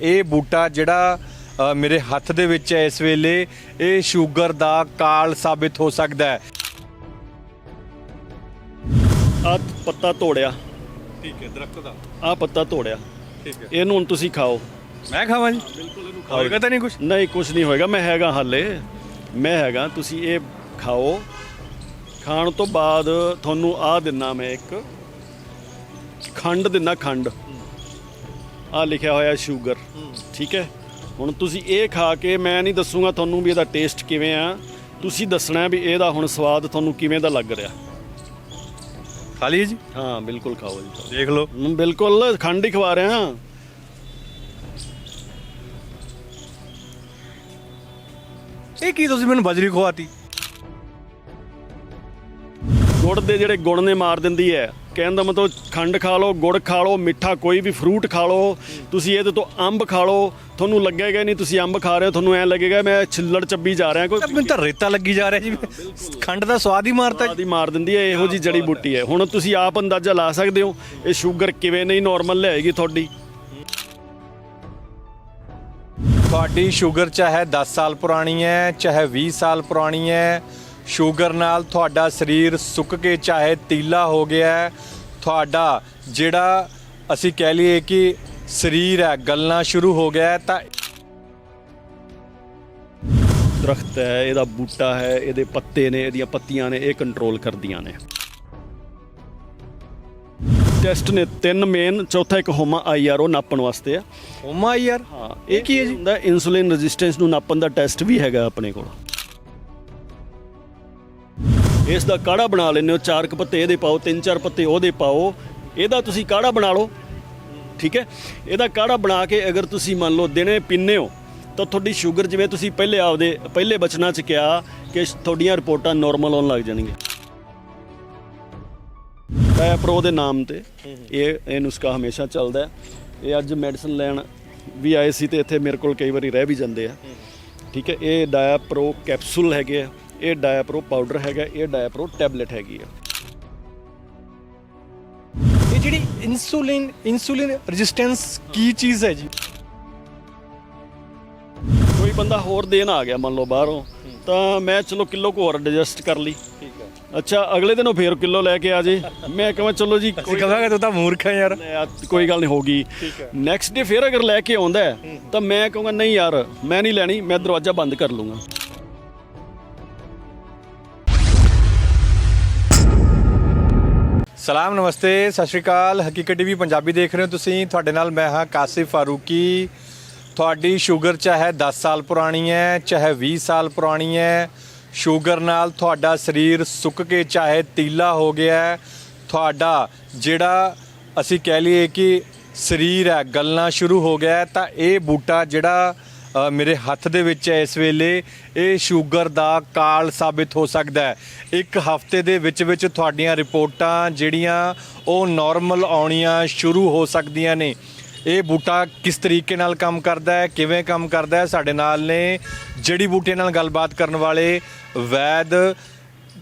ਇਹ ਬੂਟਾ ਜਿਹੜਾ ਮੇਰੇ ਹੱਥ ਦੇ ਵਿੱਚ ਹੈ ਇਸ ਵੇਲੇ ਇਹ ਸ਼ੂਗਰ ਦਾ ਕਾਲ ਸਾਬਿਤ ਹੋ ਸਕਦਾ ਹੈ। ਆ ਪੱਤਾ ਤੋੜਿਆ। ਠੀਕ ਹੈ ਦਰਖਤ ਦਾ। ਆ ਪੱਤਾ ਤੋੜਿਆ। ਠੀਕ ਹੈ। ਇਹਨੂੰ ਹੁਣ ਤੁਸੀਂ ਖਾਓ। ਮੈਂ ਖਾਵਾਂ ਜੀ? ਬਿਲਕੁਲ ਇਹਨੂੰ ਹੋਏਗਾ ਤਾਂ ਨਹੀਂ ਕੁਝ ਨਹੀਂ ਕੁਝ ਨਹੀਂ ਹੋਏਗਾ। ਮੈਂ ਹੈਗਾ ਹਾਲੇ। ਮੈਂ ਹੈਗਾ ਤੁਸੀਂ ਇਹ ਖਾਓ। ਖਾਣ ਤੋਂ ਬਾਅਦ ਤੁਹਾਨੂੰ ਆ ਦਿਨਾ ਮੈਂ ਇੱਕ। ਖੰਡ ਦਿਨਾ ਖੰਡ। ਆ ਲਿਖਿਆ ਹੋਇਆ ਸ਼ੂਗਰ। ਠੀਕ ਹੈ? ਹੁਣ ਤੁਸੀਂ ਇਹ ਖਾ ਕੇ ਮੈਂ ਨਹੀਂ ਦੱਸੂਗਾ ਤੁਹਾਨੂੰ ਵੀ ਇਹਦਾ ਟੇਸਟ ਕਿਵੇਂ ਆ। ਤੁਸੀਂ ਦੱਸਣਾ ਵੀ ਇਹਦਾ ਹੁਣ ਸਵਾਦ ਤੁਹਾਨੂੰ ਕਿਵੇਂ ਦਾ ਲੱਗ ਰਿਹਾ। ਖਾ ਜੀ? ਹਾਂ ਬਿਲਕੁਲ ਖਾਓ ਜੀ। ਦੇਖ ਲਓ। ਹਮ, ਬਿਲਕੁਲ ਖੰਡ ਹੀ ਖਵਾ ਰਹੇ। ਹਾਂ ਇਹ ਕੀ ਤੁਸੀਂ ਮੈਨੂੰ ਬਜਰੀ ਖਵਾਤੀ? ਗੁੜ ਦੇ ਜਿਹੜੇ ਗੁੜ ਨੇ ਮਾਰ ਦਿੰਦੀ ਹੈ। ਕਹਿਣ ਦਾ ਮਤਲਬ ਖੰਡ ਖਾ ਲਓ ਗੁੜ ਖਾ ਲਓ ਮਿੱਠਾ ਕੋਈ ਵੀ ਫਰੂਟ ਖਾ ਲਓ ਤੁਸੀਂ ਇਹਦੇ ਤੋਂ ਅੰਬ ਖਾ ਲਓ। ਤੁਹਾਨੂੰ ਲੱਗੇਗਾ ਨਹੀਂ ਤੁਸੀਂ ਅੰਬ ਖਾ ਰਹੇ ਹੋ ਤੁਹਾਨੂੰ ਐ ਲੱਗੇਗਾ ਮੈਂ ਛਿੱਲੜ ਚੱਬੀ ਜਾ ਰਿਹਾ ਕੋਈ ਮੈਨੂੰ ਤਾਂ ਰੇਤਾ ਲੱਗੀ ਜਾ ਰਿਹਾ ਜੀ। ਖੰਡ ਦਾ ਸਵਾਦ ਹੀ ਮਾਰਤਾ ਜੀ। ਆਦੀ ਮਾਰ ਦਿੰਦੀ ਹੈ ਇਹੋ ਜੀ ਜੜੀ ਬੂਟੀ ਹੈ। ਹੁਣ ਤੁਸੀਂ ਆਪ ਅੰਦਾਜ਼ਾ ਲਾ ਸਕਦੇ ਹੋ ਇਹ ਸ਼ੂਗਰ ਕਿਵੇਂ ਨਹੀਂ ਨਾਰਮਲ ਲਿਆਏਗੀ ਤੁਹਾਡੀ? ਤੁਹਾਡੀ ਸ਼ੂਗਰ ਚਾਹੇ 10 ਸਾਲ ਪੁਰਾਣੀ ਹੈ ਚਾਹੇ 20 ਸਾਲ ਪੁਰਾਣੀ ਹੈ ਸ਼ੂਗਰ ਨਾਲ ਤੁਹਾਡਾ ਸਰੀਰ ਸੁੱਕ ਕੇ ਚਾਹੇ ਤੀਲਾ ਹੋ ਗਿਆ ਹੈ ਤੁਹਾਡਾ ਜਿਹੜਾ ਅਸੀਂ ਕਹਿ ਲਈਏ ਕਿ ਸਰੀਰ ਹੈ ਗਲਣਾ ਸ਼ੁਰੂ ਹੋ ਗਿਆ ਹੈ ਤਾਂ ਦਰਖਤ ਹੈ ਇਹਦਾ ਬੂਟਾ ਹੈ ਇਹਦੇ ਪੱਤੇ ਨੇ ਇਹਦੀਆਂ ਪੱਤੀਆਂ ਨੇ ਇਹ ਕੰਟਰੋਲ ਕਰਦੀਆਂ ਨੇ। ਟੈਸਟ ਨੇ ਤਿੰਨ ਮੇਨ ਚੌਥਾ ਇੱਕ ਹੋਮਾ ਆਈਆਰਓ ਨਾਪਣ ਵਾਸਤੇ ਆ। ਓਮਾ ਯਾਰ ਹਾਂ ਇਹ ਕੀ ਹੈ ਜੀ? ਹੁੰਦਾ ਇਨਸੂਲਿਨ ਰੈਜ਼ਿਸਟੈਂਸ ਨੂੰ ਨਾਪਣ ਦਾ ਟੈਸਟ ਵੀ ਹੈਗਾ ਆਪਣੇ ਕੋਲ। ਇਸ ਦਾ ਕਾੜਾ ਬਣਾ ਲੈਂਦੇ ਹੋ, ਚਾਰ ਕੁ ਪੱਤੇ ਇਹਦੇ ਪਾਓ, ਤਿੰਨ ਚਾਰ ਪੱਤੇ ਉਹਦੇ ਪਾਓ। ਇਹਦਾ ਤੁਸੀਂ ਕਾੜਾ ਬਣਾ ਲਓ, ਠੀਕ ਹੈ? ਇਹਦਾ ਕਾੜਾ ਬਣਾ ਕੇ ਅਗਰ ਤੁਸੀਂ ਮੰਨ ਲਓ ਦਿਨੇ ਪੀਂਦੇ ਹੋ, ਤਾਂ ਤੁਹਾਡੀ ਸ਼ੂਗਰ ਜਿਵੇਂ ਤੁਸੀਂ ਪਹਿਲੇ ਆਪਦੇ, ਪਹਿਲੇ ਬਚਨਾਂ ਚ ਕਿਹਾ ਕਿ ਤੁਹਾਡੀਆਂ ਰਿਪੋਰਟਾਂ ਨਾਰਮਲ ਆਉਣ ਲੱਗ ਜਾਣਗੀਆਂ। ਪ੍ਰੋ ਦੇ ਨਾਮ ਤੇ ਇਹ ਇਹ ਨੁਸਖਾ ਹਮੇਸ਼ਾ ਚੱਲਦਾ ਹੈ। ਇਹ ਅੱਜ ਮੈਡੀਸਨ ਲੈਣ ਵੀ ਆਏ ਸੀ ਤੇ ਇੱਥੇ ਮੇਰੇ ਕੋਲ ਕਈ ਵਾਰੀ ਰਹਿ ਵੀ ਜਾਂਦੇ ਆ। ਠੀਕ ਹੈ? ਇਹ ਡਾਇਆ ਪ੍ਰੋ ਕੈਪਸੂਲ ਹੈਗੇ ਆ। ਇਹ ਡਾਇਪਰੋ ਪਾਊਡਰ ਹੈਗਾ ਇਹ ਡਾਇਪਰੋ ਟੈਬਲੇਟ ਹੈਗੀ ਆ। ਇਹ ਜਿਹੜੀ ਇਨਸੂਲਿਨ ਇਨਸੂਲਿਨ ਰੈਜ਼ਿਸਟੈਂਸ ਕੀ ਚੀਜ਼ ਹੈ ਜੀ? ਕੋਈ ਬੰਦਾ ਹੋਰ ਦੇਣ ਆ ਗਿਆ ਮੰਨ ਲਓ ਬਾਹਰੋਂ ਤਾਂ ਮੈਂ ਚਲੋ ਕਿਲੋ ਕੋ ਹੋਰ ਐਡਜਸਟ ਕਰ ਲਈ। ਠੀਕ ਹੈ ਅੱਛਾ ਅਗਲੇ ਦਿਨ ਉਹ ਫੇਰ ਕਿਲੋ ਲੈ ਕੇ ਆ ਜੇ। ਮੈਂ ਕਹਾਂ ਚਲੋ ਜੀ ਅਸੀਂ ਕਹਾਂਗੇ ਤੂੰ ਤਾਂ ਮੂਰਖ ਹੈ ਯਾਰ। ਕੋਈ ਗੱਲ ਨਹੀਂ ਹੋਗੀ ਨੈਕਸਟ ਡੇ ਫੇਰ ਅਗਰ ਲੈ ਕੇ ਆਉਂਦਾ ਤਾਂ ਮੈਂ ਕਹੂੰਗਾ ਨਹੀਂ ਯਾਰ ਮੈਂ ਨਹੀਂ ਲੈਣੀ ਮੈਂ ਦਰਵਾਜ਼ਾ ਬੰਦ ਕਰ ਲੂੰਗਾ ਸਲਾਮ, ਨਮਸਤੇ, ਸਤਿ ਸ਼੍ਰੀ ਅਕਾਲ। ਹਕੀਕਤ ਟੀਵੀ ਪੰਜਾਬੀ ਦੇਖ ਰਹੇ ਹੋ ਤੁਸੀਂ। ਤੁਹਾਡੇ ਨਾਲ ਮੈਂ ਹਾਂ ਕਾਸਿਫ ਫਾਰੂਕੀ। ਤੁਹਾਡੀ ਸ਼ੂਗਰ ਚਾਹੇ 10 ਸਾਲ ਪੁਰਾਣੀ ਹੈ, ਚਾਹੇ 20 ਸਾਲ ਪੁਰਾਣੀ ਹੈ, ਸ਼ੂਗਰ ਨਾਲ ਤੁਹਾਡਾ ਸਰੀਰ ਸੁੱਕ ਕੇ ਚਾਹੇ ਤੀਲਾ ਹੋ ਗਿਆ ਤੁਹਾਡਾ ਜਿਹੜਾ ਅਸੀਂ ਕਹਿ ਲਈਏ ਕਿ ਸਰੀਰ ਹੈ, ਗਲਣਾ ਸ਼ੁਰੂ ਹੋ ਗਿਆ ਤਾਂ ਇਹ ਬੂਟਾ ਜਿਹੜਾ ਮੇਰੇ ਹੱਥ ਦੇ ਵਿੱਚ ਹੈ ਇਸ ਵੇਲੇ। ਇਹ ਸ਼ੂਗਰ ਦਾ ਕਾਲ ਸਾਬਿਤ ਹੋ ਸਕਦਾ ਹੈ। ਇੱਕ ਹਫ਼ਤੇ ਦੇ ਵਿੱਚ ਵਿੱਚ ਤੁਹਾਡੀਆਂ ਰਿਪੋਰਟਾਂ ਜਿਹੜੀਆਂ ਉਹ ਨਾਰਮਲ ਆਉਣੀਆਂ ਸ਼ੁਰੂ ਹੋ ਸਕਦੀਆਂ ਨੇ। ਇਹ ਬੂਟਾ ਕਿਸ ਤਰੀਕੇ ਨਾਲ ਕੰਮ ਕਰਦਾ ਹੈ, ਕਿਵੇਂ ਕੰਮ ਕਰਦਾ ਹੈ, ਸਾਡੇ ਨਾਲ ਨੇ ਜੜੀ ਬੂਟੇ ਨਾਲ ਗੱਲਬਾਤ ਕਰਨ ਵਾਲੇ ਵੈਦ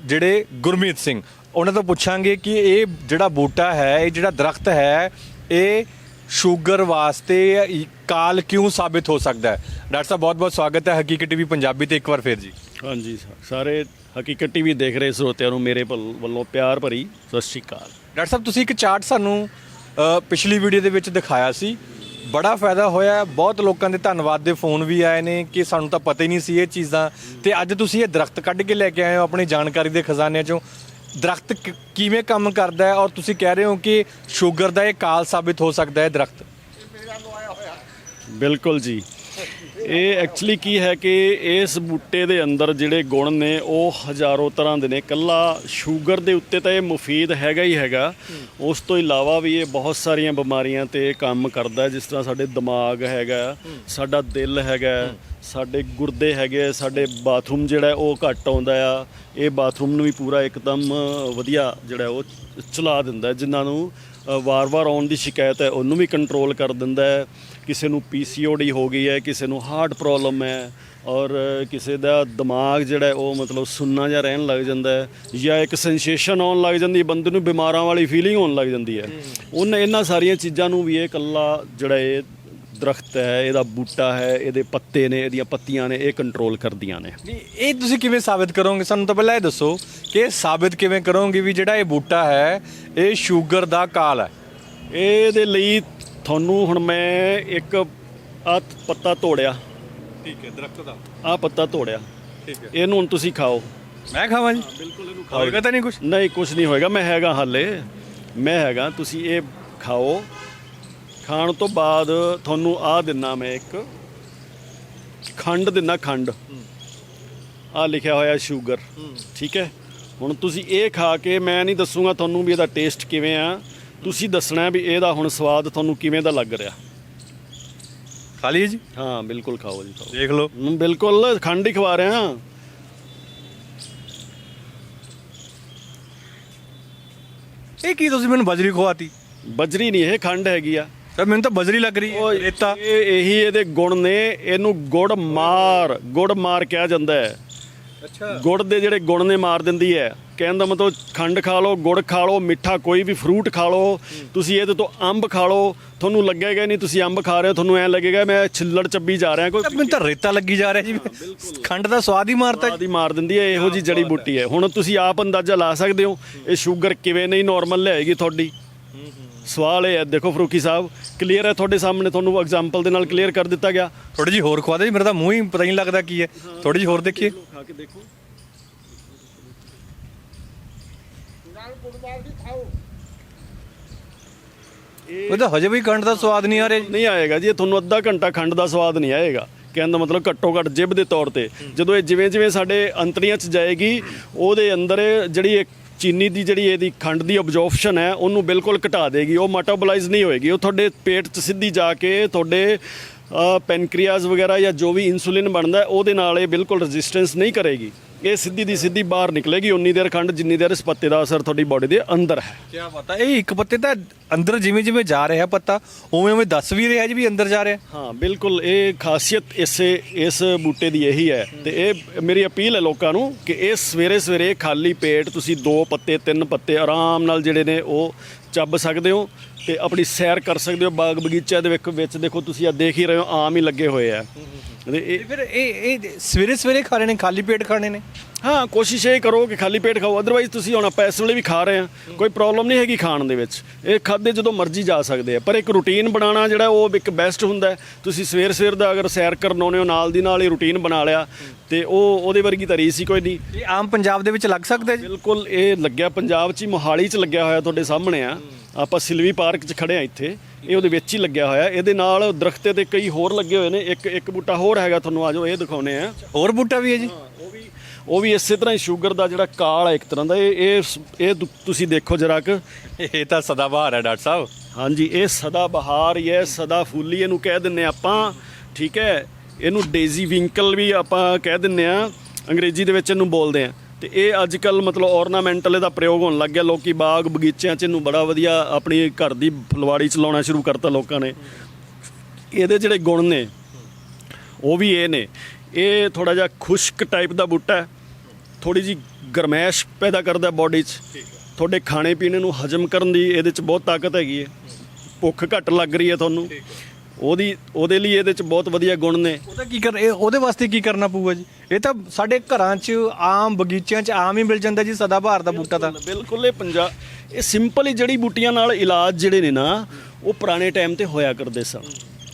ਜਿਹੜੇ ਗੁਰਮੀਤ ਸਿੰਘ। ਉਹਨਾਂ ਤੋਂ ਪੁੱਛਾਂਗੇ ਕਿ ਇਹ ਜਿਹੜਾ ਬੂਟਾ ਹੈ, ਇਹ ਜਿਹੜਾ ਦਰਖਤ ਹੈ, ਇਹ ਸ਼ੂਗਰ ਵਾਸਤੇ ਕਾਲ ਕਿਉਂ ਸਾਬਿਤ ਹੋ ਸਕਦਾ ਹੈ? ਡਾਕਟਰ ਸਾਹਿਬ ਬਹੁਤ ਬਹੁਤ ਸਵਾਗਤ ਹੈ ਹਕੀਕਤ ਟੀਵੀ ਪੰਜਾਬੀ ਤੇ ਇੱਕ ਵਾਰ ਫੇਰ ਜੀ। ਹਾਂਜੀ ਸਾਰੇ ਹਕੀਕਤ ਟੀਵੀ ਦੇਖ ਰਹੇ ਸਰੋਤਿਆਂ ਨੂੰ ਮੇਰੇ ਵੱਲ- ਪਿਆਰ ਭਰੀ ਸਤਿ ਸ਼੍ਰੀ ਅਕਾਲ। ਡਾਕਟਰ ਸਾਹਿਬ ਤੁਸੀਂ ਇੱਕ ਚਾਰਟ ਸਾਨੂੰ ਪਿਛਲੀ ਵੀਡੀਓ ਦੇ ਵਿੱਚ ਦਿਖਾਇਆ ਸੀ। ਬੜਾ ਫਾਇਦਾ ਹੋਇਆ ਬਹੁਤ ਲੋਕਾਂ ਦੇ ਧੰਨਵਾਦ ਦੇ ਫੋਨ ਵੀ ਆਏ ਨੇ ਕਿ ਸਾਨੂੰ ਤਾਂ ਪਤਾ ਹੀ ਨਹੀਂ ਸੀ ਇਹ ਚੀਜ਼ਾਂ। ਤੇ ਅੱਜ ਤੁਸੀਂ ਇਹ ਦਰਖਤ ਕੱਢ ਕੇ ਲੈ ਕੇ ਆਏ ਹੋ ਆਪਣੀ ਜਾਣਕਾਰੀ ਦੇ ਖਜ਼ਾਨੇ ਚੋਂ। ਦਰਖਤ ਕਿਵੇਂ ਕੰਮ ਕਰਦਾ ਹੈ? ਔਰ ਤੁਸੀਂ ਕਹਿ ਰਹੇ ਹੋ ਕਿ ਸ਼ੂਗਰ ਦਾ ਇਹ ਕਾਲ ਸਾਬਿਤ ਹੋ ਸਕਦਾ ਹੈ ਦਰਖਤ। ਬਿਲਕੁਲ ਜੀ। ਇਹ ਐਕਚੁਅਲੀ ਕੀ ਹੈ ਕਿ ਇਸ ਬੂਟੇ ਦੇ ਅੰਦਰ ਜਿਹੜੇ ਗੁਣ ਨੇ ਉਹ ਹਜ਼ਾਰੋਂ ਤਰ੍ਹਾਂ ਦੇ ਨੇ। ਕੱਲਾ ਸ਼ੂਗਰ ਦੇ ਉੱਤੇ ਤਾਂ ਇਹ ਮੁਫੀਦ ਹੈਗਾ ਹੀ ਹੈਗਾ। ਉਸ ਤੋਂ ਇਲਾਵਾ ਵੀ ਇਹ ਬਹੁਤ ਸਾਰੀਆਂ ਬਿਮਾਰੀਆਂ ਤੇ ਕੰਮ ਕਰਦਾ ਜਿਸ ਤਰ੍ਹਾਂ ਸਾਡੇ ਦਿਮਾਗ ਹੈਗਾ ਸਾਡਾ ਦਿਲ ਹੈਗਾ ਸਾਡੇ ਗੁਰਦੇ ਹੈਗੇ ਸਾਡੇ ਬਾਥਰੂਮ ਜਿਹੜਾ ਉਹ ਘੱਟ ਆਉਂਦਾ ਆ। ਇਹ ਬਾਥਰੂਮ ਨੂੰ ਵੀ ਪੂਰਾ ਇੱਕਦਮ ਵਧੀਆ ਜਿਹੜਾ ਉਹ ਚਲਾ ਦਿੰਦਾ ਹੈ, ਜਿਨ੍ਹਾਂ ਨੂੰ ਵਾਰ-ਵਾਰ ਆਉਣ ਦੀ ਸ਼ਿਕਾਇਤ ਹੈ ਉਹਨੂੰ ਵੀ ਕੰਟਰੋਲ ਕਰ ਦਿੰਦਾ ਹੈ। ਕਿਸੇ ਨੂੰ ਪੀਸੀਓਡੀ ਹੋ ਗਈ ਹੈ ਕਿਸੇ ਨੂੰ ਹਾਰਟ ਪ੍ਰੋਬਲਮ ਹੈ ਔਰ ਕਿਸੇ ਦਾ ਦਿਮਾਗ ਜਿਹੜਾ ਉਹ ਮਤਲਬ ਸੁੰਨਾ ਜਿਹਾ ਰਹਿਣ ਲੱਗ ਜਾਂਦਾ ਹੈ ਜਾਂ ਇੱਕ ਸੈਂਸੇਸ਼ਨ ਆਉਣ ਲੱਗ ਜਾਂਦੀ ਹੈ ਬੰਦੇ ਨੂੰ ਬਿਮਾਰਾਂ ਵਾਲੀ ਫੀਲਿੰਗ ਹੋਣ ਲੱਗ ਜਾਂਦੀ ਹੈ। ਉਹਨਾਂ ਇਹਨਾਂ ਸਾਰੀਆਂ ਚੀਜ਼ਾਂ ਨੂੰ ਵੀ ਇਹ ਇਕੱਲਾ ਜਿਹੜਾ ਇਹ ਦਰਖਤ ਹੈ ਇਹਦਾ ਬੂਟਾ ਹੈ ਇਹਦੇ ਪੱਤੇ ਨੇ ਇਹਦੀਆਂ ਪੱਤੀਆਂ ਨੇ ਇਹ ਕੰਟਰੋਲ ਕਰਦੀਆਂ ਨੇ। ਇਹ ਤੁਸੀਂ ਕਿਵੇਂ ਸਾਬਿਤ ਕਰੋਗੇ? ਸਾਨੂੰ ਤਾਂ ਪਹਿਲਾਂ ਇਹ ਦੱਸੋ ਕਿ ਇਹ ਸਾਬਿਤ ਕਿਵੇਂ ਕਰੋਗੇ ਵੀ ਜਿਹੜਾ ਇਹ ਬੂਟਾ ਹੈ ਇਹ ਸ਼ੂਗਰ ਦਾ ਕਾਲ ਹੈ? ਇਹਦੇ ਲਈ ਤੁਹਾਨੂੰ ਹੁਣ ਮੈਂ ਇੱਕ ਆ ਪੱਤਾ ਤੋੜਿਆ। ਠੀਕ ਹੈ ਦਰਖਤ ਦਾ। ਆ ਪੱਤਾ ਤੋੜਿਆ। ਠੀਕ ਹੈ। ਇਹਨੂੰ ਹੁਣ ਤੁਸੀਂ ਖਾਓ। ਮੈਂ ਖਾਵਾਂ ਜੀ? ਬਿਲਕੁਲ ਇਹਨੂੰ ਹੋਏਗਾ ਤਾਂ ਨਹੀਂ ਕੁਝ ਨਹੀਂ ਕੁਝ ਨਹੀਂ ਹੋਏਗਾ। ਮੈਂ ਹੈਗਾ ਹਾਲੇ। ਮੈਂ ਹੈਗਾ ਤੁਸੀਂ ਇਹ ਖਾਓ। ਖਾਣ ਤੋਂ ਬਾਅਦ ਤੁਹਾਨੂੰ ਆ ਦਿੰਨਾ ਮੈਂ ਇੱਕ ਖੰਡ ਦਿੰਨਾ ਖੰਡ। ਆ ਲਿਖਿਆ ਹੋਇਆ ਸ਼ੂਗਰ। ਠੀਕ ਹੈ? ਹੁਣ ਤੁਸੀਂ ਇਹ ਖਾ ਕੇ ਮੈਂ ਨਹੀਂ ਦੱਸੂਗਾ ਤੁਹਾਨੂੰ ਵੀ ਇਹਦਾ ਟੇਸਟ ਕਿਵੇਂ ਆ। ਤੁਸੀਂ ਦੱਸਣਾ ਵੀ ਇਹਦਾ ਹੁਣ ਸਵਾਦ ਤੁਹਾਨੂੰ ਕਿਵੇਂ ਦਾ ਲੱਗ ਰਿਹਾ? ਖਾ ਜੀ? ਹਾਂ ਬਿਲਕੁਲ ਖਾਓ ਜੀ ਖਾਓ। ਦੇਖ ਲਓ। ਹਮ, ਬਿਲਕੁਲ ਖੰਡ ਹੀ ਖਵਾ ਰਹੇ ਹਾਂ। ਇਹ ਕੀ ਤੁਸੀਂ ਮੈਨੂੰ ਬਜਰੀ ਖਵਾਤੀ? ਬਜਰੀ ਨਹੀਂ ਇਹ ਖੰਡ ਹੈਗੀ ਆ। ਤਾਂ ਮੈਨੂੰ ਤਾਂ ਬਜਰੀ ਲੱਗ ਰਹੀ ਹੈ ਰੇਤਾ। ਇਹ ਇਹੀ ਇਹਦੇ ਗੁਣ ਨੇ ਇਹਨੂੰ ਗੁੜ ਮਾਰ ਗੁੜ ਮਾਰ ਕਿਹਾ ਜਾਂਦਾ ਹੈ। ਅੱਛਾ। ਗੁੜ ਦੇ ਜਿਹੜੇ ਗੁਣ ਨੇ ਮਾਰ ਦਿੰਦੀ ਹੈ। ਕਹਿਣ ਦਾ ਮਤਲਬ ਖੰਡ ਖਾ ਲਓ ਗੁੜ ਖਾ ਲਓ ਮਿੱਠਾ ਕੋਈ ਵੀ ਫਰੂਟ ਖਾ ਲਓ ਤੁਸੀਂ ਇਹਦੇ ਤੋਂ ਅੰਬ ਖਾ ਲਓ। ਤੁਹਾਨੂੰ ਲੱਗੇਗਾ ਹੀ ਨਹੀਂ ਤੁਸੀਂ ਅੰਬ ਖਾ ਰਹੇ ਹੋ ਤੁਹਾਨੂੰ ਐਂ ਲੱਗੇਗਾ ਮੈਂ ਛਿੱਲੜ ਚੱਬੀ ਜਾ ਰਿਹਾ ਕੋਈ ਮੈਨੂੰ ਤਾਂ ਰੇਤਾ ਲੱਗੀ ਜਾ ਰਿਹਾ ਜੀ। ਖੰਡ ਦਾ ਸਵਾਦ ਹੀ ਮਾਰਤਾ ਜੀ। ਆਦੀ ਮਾਰ ਦਿੰਦੀ ਹੈ ਇਹੋ ਜੀ ਜੜੀ ਬੂਟੀ ਹੈ। ਹੁਣ ਤੁਸੀਂ ਆਪ ਅੰਦਾਜ਼ਾ ਲਾ ਸਕਦੇ ਹੋ ਇਹ ਸ਼ੂਗਰ ਕਿਵੇਂ ਨਹੀਂ ਨਾਰਮਲ ਲਿਆਏਗੀ ਤੁਹਾਡੀ। ਸਵਾਲ ਇਹ ਹੈ ਦੇਖੋ ਫਰੂਕੀ ਸਾਹਿਬ ਕਲੀਅਰ ਹੈ ਤੁਹਾਡੇ ਸਾਹਮਣੇ ਤੁਹਾਨੂੰ ਐਗਜ਼ਾਮਪਲ ਦੇ ਨਾਲ ਕਲੀਅਰ ਕਰ ਦਿੱਤਾ ਗਿਆ। ਥੋੜੀ ਜੀ ਹੋਰ ਖਵਾ ਦੇ ਜੀ ਮੇਰਾ ਤਾਂ ਮੂੰਹ ਹੀ ਪਤਾ ਹੀ ਨਹੀਂ ਲੱਗਦਾ ਕੀ ਹੈ। ਥੋੜੀ ਜੀ ਹੋਰ ਦੇਖੀਏ। ਖਾ ਕੇ ਦੇਖੋ। ਉਹ ਤਾਂ ਹਜੇ ਵੀ ਖੰਡ ਦਾ ਸਵਾਦ ਨਹੀਂ ਆ ਰਿਹਾ ਜੀ। ਨਹੀਂ ਆਏਗਾ ਜੀ ਇਹ ਤੁਹਾਨੂੰ ਅੱਧਾ ਘੰਟਾ ਖੰਡ ਦਾ ਸਵਾਦ ਨਹੀਂ ਆਏਗਾ। ਕਹਿਣ ਦਾ ਮਤਲਬ ਘੱਟੋ ਘੱਟ ਜਿਬ ਦੇ ਤੌਰ ਤੇ। ਜਦੋਂ ਇਹ ਜਿਵੇਂ ਜਿਵੇਂ ਸਾਡੇ ਅੰਤੜੀਆਂ 'ਚ ਜਾਏਗੀ ਉਹਦੇ ਅੰਦਰ ਜਿਹੜੀ ਇਹ ਚੀਨੀ ਦੀ ਜਿਹੜੀ ਇਹਦੀ ਖੰਡ ਦੀ ਅਬਜ਼ੌਰਪਸ਼ਨ ਹੈ ਉਹਨੂੰ ਬਿਲਕੁਲ ਘਟਾ ਦੇਗੀ। ਉਹ ਮੈਟਾਬੋਲਾਈਜ਼ ਨਹੀਂ ਹੋਏਗੀ। ਉਹ ਤੁਹਾਡੇ ਪੇਟ 'ਚ ਸਿੱਧੀ ਜਾ ਕੇ ਤੁਹਾਡੇ ਪੈਨਕ੍ਰੀਆਸ ਵਗੈਰਾ ਜਾਂ ਜੋ ਵੀ ਇਨਸੂਲਿਨ ਬਣਦਾ ਉਹਦੇ ਨਾਲ ਇਹ ਬਿਲਕੁਲ ਰੈਜ਼ਿਸਟੈਂਸ ਨਹੀਂ ਕਰੇਗੀ। ਇਹ ਸਿੱਧੀ ਦੀ ਸਿੱਧੀ ਬਾਹਰ ਨਿਕਲੇਗੀ ਉਨੀ ਦੇਰ ਖੰਡ ਜਿੰਨੀ ਦੇਰ ਇਸ ਪੱਤੇ ਦਾ ਅਸਰ ਤੁਹਾਡੀ ਬਾਡੀ ਦੇ ਅੰਦਰ ਹੈ। ਕੀ ਪਤਾ? ਇਹ ਇੱਕ ਪੱਤੇ ਤਾਂ ਅੰਦਰ ਜਿਵੇਂ ਜਿਵੇਂ ਜਾ ਰਿਹਾ ਪੱਤਾ ਉਵੇਂ ਉਵੇਂ ਦੱਸ ਵੀ ਰਿਹਾ ਜੀ ਵੀ ਅੰਦਰ ਜਾ ਰਿਹਾ। ਹਾਂ ਬਿਲਕੁਲ ਇਹ ਖਾਸੀਅਤ ਇਸੇ ਇਸ ਬੂਟੇ ਦੀ ਇਹੀ ਹੈ। ਤੇ ਇਹ ਮੇਰੀ ਅਪੀਲ ਹੈ ਲੋਕਾਂ ਨੂੰ ਕਿ ਇਹ ਸਵੇਰੇ ਸਵੇਰੇ ਖਾਲੀ ਪੇਟ ਤੁਸੀਂ ਦੋ ਪੱਤੇ ਤਿੰਨ ਪੱਤੇ ਆਰਾਮ ਨਾਲ ਜਿਹੜੇ ਨੇ ਉਹ ਚੱਬ ਸਕਦੇ ਹੋ। ਤੇ ਆਪਣੀ ਸੈਰ ਕਰ ਸਕਦੇ ਹੋ ਬਾਗ ਬਗੀਚਿਆਂ ਦੇ ਵਿੱਚ ਵਿੱਚ ਦੇਖੋ ਤੁਸੀਂ ਆ ਦੇਖ ਹੀ ਰਹੇ ਹੋ ਆਮ ਹੀ ਲੱਗੇ ਹੋਏ ਆ। ਤੇ ਇਹ ਫਿਰ ਇਹ ਇਹ ਸਵੇਰੇ ਸਵੇਰੇ ਖਾਣੇ ਨੇ ਖਾਲੀ ਪੇਟ ਖਾਣੇ ਨੇ? ਹਾਂ ਕੋਸ਼ਿਸ਼ ਇਹ ਕਰੋ ਕਿ ਖਾਲੀ ਪੇਟ ਖਾਓ ਅਦਰਵਾਈਜ਼ ਤੁਸੀਂ ਹੁਣ ਆਪਾਂ ਇਸ ਵੇਲੇ ਵੀ ਖਾ ਰਹੇ ਹਾਂ। ਕੋਈ ਪ੍ਰੋਬਲਮ ਨਹੀਂ ਹੈਗੀ ਖਾਣ ਦੇ ਵਿੱਚ। ਇਹ ਖਾਦੇ ਜਦੋਂ ਮਰਜ਼ੀ ਜਾ ਸਕਦੇ ਆ ਪਰ ਇੱਕ ਰੂਟੀਨ ਬਣਾਉਣਾ ਜਿਹੜਾ ਉਹ ਇੱਕ ਬੈਸਟ ਹੁੰਦਾ। ਤੁਸੀਂ ਸਵੇਰ ਸਵੇਰ ਦਾ ਅਗਰ ਸੈਰ ਕਰਨ ਆਉਂਦੇ ਹੋ ਨਾਲ ਦੀ ਨਾਲ ਹੀ ਰੂਟੀਨ ਬਣਾ ਲਿਆ ਤੇ ਉਹ ਉਹਦੇ ਵਰਗੀ ਤਾਂ ਰੀਸ ਹੀ ਕੋਈ ਨਹੀਂ। ਇਹ ਆਮ ਪੰਜਾਬ ਦੇ ਵਿੱਚ ਲੱਗ ਸਕਦਾ ਜੀ? ਬਿਲਕੁਲ ਇਹ ਲੱਗਿਆ ਪੰਜਾਬ 'ਚ ਹੀ ਮੋਹਾਲੀ 'ਚ ਲੱਗਿਆ ਹੋਇਆ ਤੁਹਾਡੇ ਸਾਹਮਣੇ ਆ। ਆਪਾਂ ਸਿਲਵੀ ਪਾਰਕ 'ਚ ਖੜੇ ਆ ਇੱਥੇ ਇਹ ਉਹਦੇ ਵਿੱਚ ਹੀ ਲੱਗਿਆ ਹੋਇਆ ਇਹਦੇ ਨਾਲ ਦਰਖਤੇ ਤੇ ਕਈ ਹੋਰ ਲੱਗੇ ਹੋਏ ਨੇ ਇੱਕ ਇੱਕ ਬੂਟਾ ਹੋਰ ਹੈਗਾ ਤੁਹਾਨੂੰ ਆਜੋ ਇਹ ਦਿਖਾਉਨੇ ਆ। ਹੋਰ ਬੂਟਾ ਵੀ ਹੈ ਜੀ? ਉਹ ਵੀ ਉਹ ਵੀ ਇਸੇ ਤਰ੍ਹਾਂ ਹੀ ਸ਼ੂਗਰ ਦਾ ਜਿਹੜਾ ਕਾਲ ਹੈ ਇੱਕ ਤਰ੍ਹਾਂ ਦਾ ਇਹ ਇਹ ਇਹ ਤੁਸੀਂ ਦੇਖੋ ਜਰਾ ਕਿ। ਇਹ ਤਾਂ ਸਦਾਬਹਾਰ ਹੈ ਡਾਕਟਰ ਸਾਹਿਬ। ਹਾਂਜੀ ਇਹ ਸਦਾ ਬਹਾਰ ਹੀ ਹੈ ਸਦਾ ਫੁੱਲੀ ਇਹਨੂੰ ਕਹਿ ਦਿੰਨੇ ਆਪਾਂ ਠੀਕ ਹੈ? ਇਹਨੂੰ ਡੇਜ਼ੀ ਵਿੰਕਲ ਵੀ ਆਪਾਂ ਕਹਿ ਦਿੰਨੇ ਆ ਅੰਗਰੇਜ਼ੀ ਦੇ ਵਿੱਚ ਇਹਨੂੰ ਬੋਲਦੇ ਆ। ਤੇ ਇਹ ਅੱਜ ਕੱਲ ਮਤਲਬ ornamental ਇਹਦਾ ਪ੍ਰਯੋਗ ਹੋਣ ਲੱਗ ਗਿਆ। ਲੋਕੀ ਬਾਗ ਬਗੀਚਿਆਂ 'ਚ ਇਹਨੂੰ ਬੜਾ ਵਧੀਆ ਆਪਣੀ ਘਰ ਦੀ ਫਲਵਾੜੀ 'ਚ ਲਾਉਣਾ ਸ਼ੁਰੂ ਕਰਤਾ ਲੋਕਾਂ ਨੇ। ਇਹਦੇ ਜਿਹੜੇ ਗੁਣ ਨੇ, ਉਹ ਵੀ ਇਹ ਨੇ। ਇਹ ਥੋੜਾ ਜਿਹਾ ਖੁਸ਼ਕ ਟਾਈਪ ਦਾ ਬੂਟਾ ਹੈ। ਥੋੜੀ ਜੀ ਗਰਮੈਸ਼ ਪੈਦਾ ਕਰਦਾ ਬਾਡੀ 'ਚ। ਤੁਹਾਡੇ ਖਾਣੇ ਪੀਣੇ ਨੂੰ ਹਜਮ ਕਰਨ ਦੀ ਇਹਦੇ 'ਚ ਬਹੁਤ ਤਾਕਤ ਹੈਗੀ ਹੈ। ਭੁੱਖ ਘੱਟ ਲੱਗ ਰਹੀ ਹੈ ਤੁਹਾਨੂੰ। ਉਹਦੀ ਉਹਦੇ ਲਈ ਇਹਦੇ 'ਚ ਬਹੁਤ ਵਧੀਆ ਗੁਣ ਨੇ। ਉਹਦਾ ਕੀ ਕਰ ਇਹ ਉਹਦੇ ਵਾਸਤੇ ਕੀ ਕਰਨਾ ਪਊਗਾ ਜੀ? ਇਹ ਤਾਂ ਸਾਡੇ ਘਰਾਂ 'ਚ ਆਮ ਬਗੀਚਿਆਂ 'ਚ ਆਮ ਹੀ ਮਿਲ ਜਾਂਦਾ ਜੀ ਸਦਾਬਹਾਰ ਦਾ ਬੂਟਾ ਤਾਂ। ਬਿਲਕੁਲ ਇਹ ਪੰਜਾਬ ਇਹ ਸਿੰਪਲ ਹੀ ਜੜੀ ਬੂਟੀਆਂ ਨਾਲ ਇਲਾਜ ਜਿਹੜੇ ਨੇ ਨਾ ਉਹ ਪੁਰਾਣੇ ਟਾਈਮ ਤੇ ਹੋਇਆ ਕਰਦੇ ਸਨ।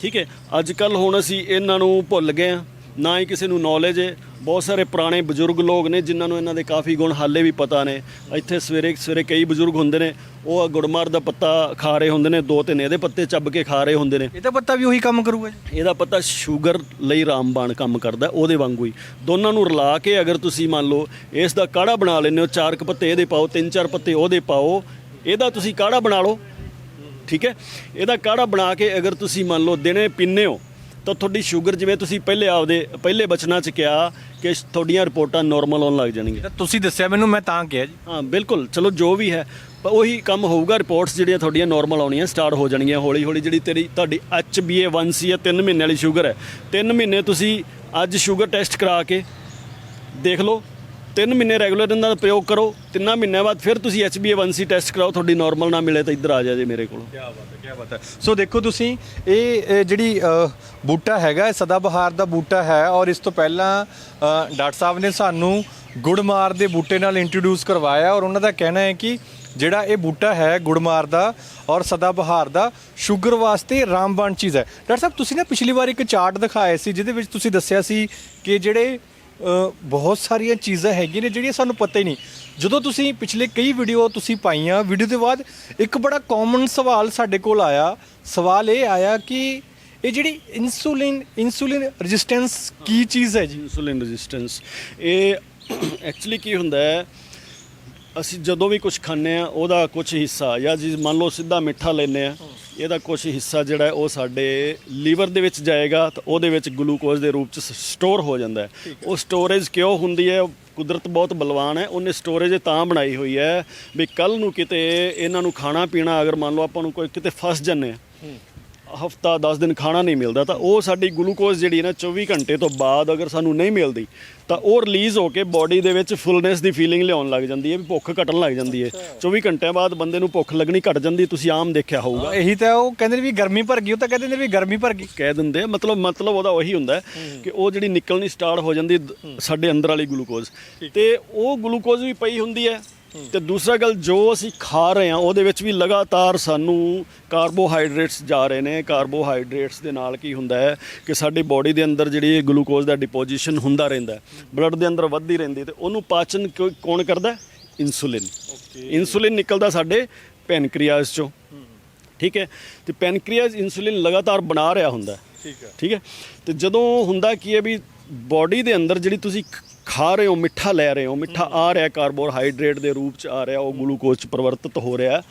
ਠੀਕ ਹੈ ਅੱਜ ਕੱਲ ਹੁਣ ਅਸੀਂ ਇਹਨਾਂ ਨੂੰ ਭੁੱਲ ਗਏ ਆ ਨਾ ਹੀ ਕਿਸੇ ਨੂੰ ਨੌਲੇਜ ਹੈ। ਬਹੁਤ ਸਾਰੇ ਪੁਰਾਣੇ ਬਜ਼ੁਰਗ ਲੋਕ ਨੇ ਜਿਨ੍ਹਾਂ ਨੂੰ ਇਹਨਾਂ ਦੇ ਕਾਫੀ ਗੁਣ ਹਾਲੇ ਵੀ ਪਤਾ ਨੇ। ਇੱਥੇ ਸਵੇਰੇ ਸਵੇਰੇ ਕਈ ਬਜ਼ੁਰਗ ਹੁੰਦੇ ਨੇ ਉਹ ਗੁੜਮਾਰ ਦਾ ਪੱਤਾ ਖਾ ਰਹੇ ਹੁੰਦੇ ਨੇ ਦੋ ਤਿੰਨ ਇਹਦੇ ਪੱਤੇ ਚੱਬ ਕੇ ਖਾ ਰਹੇ ਹੁੰਦੇ ਨੇ। ਇਹਦਾ ਪੱਤਾ ਵੀ ਉਹੀ ਕੰਮ ਕਰੂਗਾ ਜੀ? ਇਹਦਾ ਪਤਾ ਸ਼ੂਗਰ ਲਈ ਰਾਮਬਾਣ ਕੰਮ ਕਰਦਾ ਉਹਦੇ ਵਾਂਗੂ ਹੀ। ਦੋਨਾਂ ਨੂੰ ਰਲਾ ਕੇ ਅਗਰ ਤੁਸੀਂ ਮੰਨ ਲਓ ਇਸ ਦਾ ਕਾੜਾ ਬਣਾ ਲੈਂਦੇ ਹੋ ਚਾਰ ਕੁ ਪੱਤੇ ਇਹਦੇ ਪਾਓ ਤਿੰਨ ਚਾਰ ਪੱਤੇ ਉਹਦੇ ਪਾਓ ਇਹਦਾ ਤੁਸੀਂ ਕਾੜਾ ਬਣਾ ਲਓ। ਠੀਕ ਹੈ? ਇਹਦਾ ਕਾੜਾ ਬਣਾ ਕੇ ਅਗਰ ਤੁਸੀਂ ਮੰਨ ਲਓ ਦਿਨੇ ਪੀਂਦੇ ਹੋ ਤਾਂ ਤੁਹਾਡੀ ਸ਼ੂਗਰ ਜਿਵੇਂ ਤੁਸੀਂ ਪਹਿਲੇ ਆਪਦੇ ਪਹਿਲੇ ਬਚਨਾਂ ਚ ਕਿਹਾ ਕਿ ਤੁਹਾਡੀਆਂ ਰਿਪੋਰਟਾਂ ਨਾਰਮਲ ਆਉਣ ਲੱਗ ਜਾਣਗੀਆਂ। ਤਾਂ ਤੁਸੀਂ ਦੱਸਿਆ ਮੈਨੂੰ ਮੈਂ ਤਾਂ ਕਿਹਾ ਜੀ। ਹਾਂ ਬਿਲਕੁਲ ਚਲੋ ਜੋ ਵੀ ਹੈ ਉਹੀ ਕੰਮ ਹੋਊਗਾ ਰਿਪੋਰਟਸ ਜਿਹੜੀਆਂ ਤੁਹਾਡੀਆਂ ਨਾਰਮਲ ਆਉਣੀਆਂ ਸਟਾਰਟ ਹੋ ਜਾਣਗੀਆਂ ਹੌਲੀ ਹੌਲੀ ਜਿਹੜੀ ਤੇਰੀ ਤੁਹਾਡੀ HbA1c ਹੈ 3 ਮਹੀਨੇ ਵਾਲੀ ਸ਼ੂਗਰ ਹੈ। 3 ਮਹੀਨੇ ਤੁਸੀਂ ਅੱਜ ਸ਼ੂਗਰ ਟੈਸਟ ਕਰਾ ਕੇ ਦੇਖ ਲਓ ਤਿੰਨ ਮਹੀਨੇ ਰੈਗੂਲਰ ਇਹਨਾਂ ਦਾ ਪ੍ਰਯੋਗ ਕਰੋ ਤਿੰਨਾਂ ਮਹੀਨਿਆਂ ਬਾਅਦ ਫਿਰ ਤੁਸੀਂ HbA1c ਟੈਸਟ ਕਰਾਓ ਤੁਹਾਡੀ ਨਾਰਮਲ ਨਾ ਮਿਲੇ ਤਾਂ ਇੱਧਰ ਆ ਜਾ ਜੇ ਮੇਰੇ ਕੋਲ। ਕੀ ਬਾਤ ਹੈ ਕੀ ਬਾਤ ਹੈ। ਸੋ ਦੇਖੋ ਤੁਸੀਂ ਇਹ ਇਹ ਜਿਹੜੀ ਅ, ਬੂਟਾ ਹੈਗਾ ਇਹ ਸਦਾਬਹਾਰ ਦਾ ਬੂਟਾ ਹੈ ਔਰ ਇਸ ਤੋਂ ਪਹਿਲਾਂ ਅ, ਡਾਕਟਰ ਸਾਹਿਬ ਨੇ ਸਾਨੂੰ ਗੁੜਮਾਰ ਦੇ ਬੂਟੇ ਨਾਲ ਇੰਟਰੋਡਿਊਸ ਕਰਵਾਇਆ ਔਰ ਉਹਨਾਂ ਦਾ ਕਹਿਣਾ ਹੈ ਕਿ ਜਿਹੜਾ ਇਹ ਬੂਟਾ ਹੈ ਗੁੜਮਾਰ ਦਾ ਔਰ ਸਦਾਬਹਾਰ ਦਾ ਸ਼ੂਗਰ ਵਾਸਤੇ ਰਾਮਬਾਣ ਚੀਜ਼ ਹੈ। ਡਾਕਟਰ ਸਾਹਿਬ ਤੁਸੀਂ ਨਾ ਪਿਛਲੀ ਵਾਰ ਇੱਕ ਚਾਰਟ ਦਿਖਾਇਆ ਸੀ ਜਿਹਦੇ ਵਿੱਚ ਤੁਸੀਂ ਦੱਸਿਆ ਸੀ ਕਿ ਜਿਹੜੇ ਬਹੁਤ ਸਾਰੀਆਂ ਚੀਜ਼ਾਂ ਹੈਗੀਆਂ ਨੇ ਜਿਹੜੀਆਂ ਸਾਨੂੰ ਪਤਾ ਹੀ ਨਹੀਂ। ਜਦੋਂ ਤੁਸੀਂ ਪਿਛਲੇ ਕਈ ਵੀਡੀਓ ਤੁਸੀਂ ਪਾਈਆਂ ਵੀਡੀਓ ਦੇ ਬਾਅਦ ਇੱਕ ਬੜਾ ਕਾਮਨ ਸਵਾਲ ਸਾਡੇ ਕੋਲ ਆਇਆ। ਸਵਾਲ ਇਹ ਆਇਆ ਕਿ ਇਹ ਜਿਹੜੀ ਇਨਸੂਲਿਨ ਇਨਸੂਲਿਨ ਰੈਜ਼ਿਸਟੈਂਸ ਕੀ ਚੀਜ਼ ਹੈ ਜੀ? ਇਨਸੂਲਿਨ ਰੈਜ਼ਿਸਟੈਂਸ ਇਹ ਐਕਚੁਅਲੀ ਕੀ ਹੁੰਦਾ ਹੈ ਅਸੀਂ ਜਦੋਂ ਵੀ ਕੁਝ ਖਾਂਦੇ ਆ ਉਹਦਾ ਕੁਝ ਹਿੱਸਾ ਜਾਂ ਜੀ ਮੰਨ ਲਓ ਸਿੱਧਾ ਮਿੱਠਾ ਲੈਂਦੇ ਆ ਇਹਦਾ ਕੁਝ ਹਿੱਸਾ ਜਿਹੜਾ ਹੈ ਉਹ ਸਾਡੇ ਲੀਵਰ ਦੇ ਵਿੱਚ ਜਾਏਗਾ ਤਾਂ ਉਹਦੇ ਵਿੱਚ ਗਲੂਕੋਜ਼ ਦੇ ਰੂਪ ਚ ਸਟੋਰ ਹੋ ਜਾਂਦਾ ਹੈ। ਉਹ ਸਟੋਰੇਜ ਕਿਉਂ ਹੁੰਦੀ ਹੈ? ਕੁਦਰਤ ਬਹੁਤ ਬਲਵਾਨ ਹੈ ਉਹਨੇ ਸਟੋਰੇਜ ਤਾਂ ਬਣਾਈ ਹੋਈ ਹੈ ਵੀ ਕੱਲ ਨੂੰ ਕਿਤੇ ਇਹਨਾਂ ਨੂੰ ਖਾਣਾ ਪੀਣਾ ਅਗਰ ਮੰਨ ਲਓ ਆਪਾਂ ਨੂੰ ਕੋਈ ਕਿਤੇ ਫਸ ਜੰਨੇ ਹਫਤਾ 10 ਦਿਨ ਖਾਣਾ ਨਹੀਂ ਮਿਲਦਾ ਤਾਂ ਉਹ ਸਾਡੀ ਗਲੂਕੋਜ਼ ਜਿਹੜੀ ਹੈ ਨਾ 24 ਘੰਟੇ ਤੋਂ ਬਾਅਦ ਅਗਰ ਸਾਨੂੰ ਨਹੀਂ ਮਿਲਦੀ ਤਾਂ ਉਹ ਰਿਲੀਜ਼ ਹੋ ਕੇ ਬਾਡੀ ਦੇ ਵਿੱਚ ਫੁੱਲਨੈਸ ਦੀ ਫੀਲਿੰਗ ਲਿਆਉਣ ਲੱਗ ਜਾਂਦੀ ਹੈ ਵੀ ਭੁੱਖ ਘਟਣ ਲੱਗ ਜਾਂਦੀ ਹੈ। 24 ਘੰਟਿਆਂ ਬਾਅਦ ਬੰਦੇ ਨੂੰ ਭੁੱਖ ਲੱਗਣੀ ਘਟ ਜਾਂਦੀ ਤੁਸੀਂ ਆਮ ਦੇਖਿਆ ਹੋਊਗਾ। ਇਹੀ ਤਾਂ ਉਹ ਕਹਿੰਦੇ ਨੇ ਵੀ ਗਰਮੀ ਭਰ ਗਈ ਉਹ ਤਾਂ ਕਹਿੰਦੇ ਨੇ ਵੀ ਗਰਮੀ ਭਰ ਗਈ। ਕਹਿ ਦਿੰਦੇ ਮਤਲਬ ਮਤਲਬ ਉਹਦਾ ਉਹੀ ਹੁੰਦਾ ਕਿ ਉਹ ਜਿਹੜੀ ਨਿਕਲਣੀ ਸਟਾਰਟ ਹੋ ਜਾਂਦੀ ਸਾਡੇ ਅੰਦਰ ਵਾਲੀ ਗਲੂਕੋਜ਼। ਤੇ ਉਹ ਗਲੂਕੋਜ਼ ਵੀ ਪਈ ਹੁੰਦੀ ਹੈ ਤੇ ਦੂਸਰਾ ਗੱਲ ਜੋ ਅਸੀਂ ਖਾ ਰਹੇ ਹਾਂ ਉਹਦੇ ਵਿੱਚ ਵੀ ਲਗਾਤਾਰ ਸਾਨੂੰ ਕਾਰਬੋਹਾਈਡਰੇਟਸ ਜਾ ਰਹੇ ਨੇ। ਕਾਰਬੋਹਾਈਡਰੇਟਸ ਦੇ ਨਾਲ ਕੀ ਹੁੰਦਾ ਹੈ ਕਿ ਸਾਡੀ ਬਾਡੀ ਦੇ ਅੰਦਰ ਜਿਹੜੀ ਗਲੂਕੋਜ਼ ਦਾ ਡਿਪੋਜੀਸ਼ਨ ਹੁੰਦਾ ਰਹਿੰਦਾ ਬਲੱਡ ਦੇ ਅੰਦਰ ਵੱਧਦੀ ਰਹਿੰਦੀ ਤੇ ਉਹਨੂੰ ਪਾਚਨ ਕੌਣ ਕਰਦਾ ਇਨਸੂਲਿਨ ਇਨਸੂਲਿਨ ਨਿਕਲਦਾ ਸਾਡੇ ਪੈਨਕ੍ਰੀਆਸ ਚੋਂ। ਠੀਕ ਹੈ? ਤੇ ਪੈਨਕ੍ਰੀਆਸ ਇਨਸੂਲਿਨ ਲਗਾਤਾਰ ਬਣਾ ਰਿਹਾ ਹੁੰਦਾ ਠੀਕ ਹੈ। ਠੀਕ ਹੈ? ਤੇ ਜਦੋਂ ਹੁੰਦਾ ਕੀ ਹੈ ਵੀ ਬਾਡੀ ਦੇ ਅੰਦਰ ਜਿਹੜੀ ਤੁਸੀਂ ਖਾ ਰਹੇ ਹੋ ਮਿੱਠਾ ਲੈ ਰਹੇ ਹੋ ਮਿੱਠਾ ਆ ਰਿਹਾ ਕਾਰਬੋਹਾਈਡਰੇਟ ਦੇ ਰੂਪ ਚ ਆ ਰਿਹਾ ਉਹ ਗਲੂਕੋਜ਼ ਚ ਪਰਿਵਰਤਿਤ ਹੋ ਰਿਹਾ।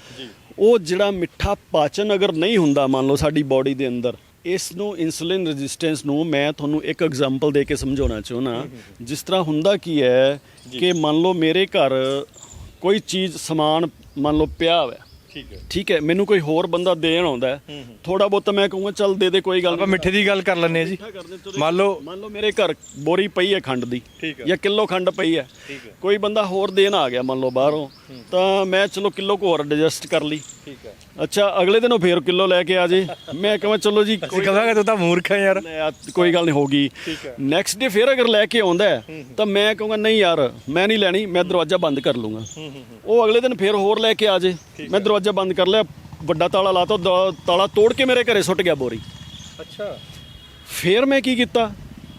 ਉਹ ਜਿਹੜਾ ਮਿੱਠਾ ਪਾਚਨ ਅਗਰ ਨਹੀਂ ਹੁੰਦਾ ਮੰਨ ਲਓ ਸਾਡੀ ਬਾਡੀ ਦੇ ਅੰਦਰ ਇਸ ਨੂੰ ਇਨਸੂਲਿਨ ਰੈਜ਼ਿਸਟੈਂਸ ਨੂੰ ਮੈਂ ਤੁਹਾਨੂੰ ਇੱਕ ਐਗਜ਼ਾਮਪਲ ਦੇ ਕੇ ਸਮਝਾਉਣਾ ਚਾਹੁੰਦਾ। ਜਿਸ ਤਰ੍ਹਾਂ ਹੁੰਦਾ ਕੀ ਹੈ ਕਿ ਮੰਨ ਲਓ ਮੇਰੇ ਘਰ ਕੋਈ ਚੀਜ਼ ਸਮਾਨ ਮੰਨ ਲਓ ਪਿਆ ਹੋਇਆ ਠੀਕ ਹੈ। ਠੀਕ ਹੈ ਮੈਨੂੰ ਕੋਈ ਹੋਰ ਬੰਦਾ ਦੇਣ ਆਉਂਦਾ ਥੋੜਾ ਬਹੁਤ ਮੈਂ ਕਹੂੰਗਾ ਚੱਲ ਦੇ ਦੇ ਕੋਈ ਗੱਲ ਆਪਾਂ ਮਿੱਠੇ ਦੀ ਗੱਲ ਕਰ ਲੈਂਦੇ ਆ ਜੀ। ਮੰਨ ਲਓ ਮੰਨ ਲਓ ਮੇਰੇ ਘਰ ਬੋਰੀ ਪਈ ਹੈ ਖੰਡ ਦੀ। ਜਾਂ ਕਿਲੋ ਖੰਡ ਪਈ ਹੈ। ਕੋਈ ਬੰਦਾ ਹੋਰ ਦੇਣ ਆ ਗਿਆ ਮੰਨ ਲਓ ਬਾਹਰੋਂ ਤਾਂ ਮੈਂ ਚਲੋ ਕਿਲੋ ਕੋ ਹੋਰ ਐਡਜਸਟ ਕਰ ਲਈ। ਠੀਕ ਹੈ। ਅੱਛਾ ਅਗਲੇ ਦਿਨ ਉਹ ਫੇਰ ਕਿਲੋ ਲੈ ਕੇ ਆ ਜੇ। ਮੈਂ ਕਹਾਂ ਚਲੋ ਜੀ ਅਸੀਂ ਕਹਾਂਗੇ ਤੂੰ ਤਾਂ ਮੂਰਖ ਹੈ ਯਾਰ। ਕੋਈ ਗੱਲ ਨਹੀਂ ਹੋਗੀ। ਨੈਕਸਟ ਡੇ ਫੇਰ ਅਗਰ ਲੈ ਕੇ ਆਉਂਦਾ ਤਾਂ ਮੈਂ ਕਹੂੰਗਾ ਨਹੀਂ ਯਾਰ ਮੈਂ ਨਹੀਂ ਲੈਣੀ ਮੈਂ ਦਰਵਾਜ਼ਾ ਬੰਦ ਕਰ ਲੂੰਗਾ ਉਹ ਅਗਲੇ ਦਿਨ ਫੇਰ ਹੋਰ ਲੈ ਕੇ ਆ ਜੇ। ਮੈਂ ਦਰਵਾਜ਼ਾ ਬੰਦ ਕਰ ਲਿਆ ਵੱਡਾ ਤਾਲਾ ਲਾਤਾ ਦ- ਤਾਲਾ ਤੋੜ ਕੇ ਮੇਰੇ ਘਰੇ ਸੁੱਟ ਗਿਆ ਬੋਰੀ। ਅੱਛਾ। ਫੇਰ ਮੈਂ ਕੀ ਕੀਤਾ?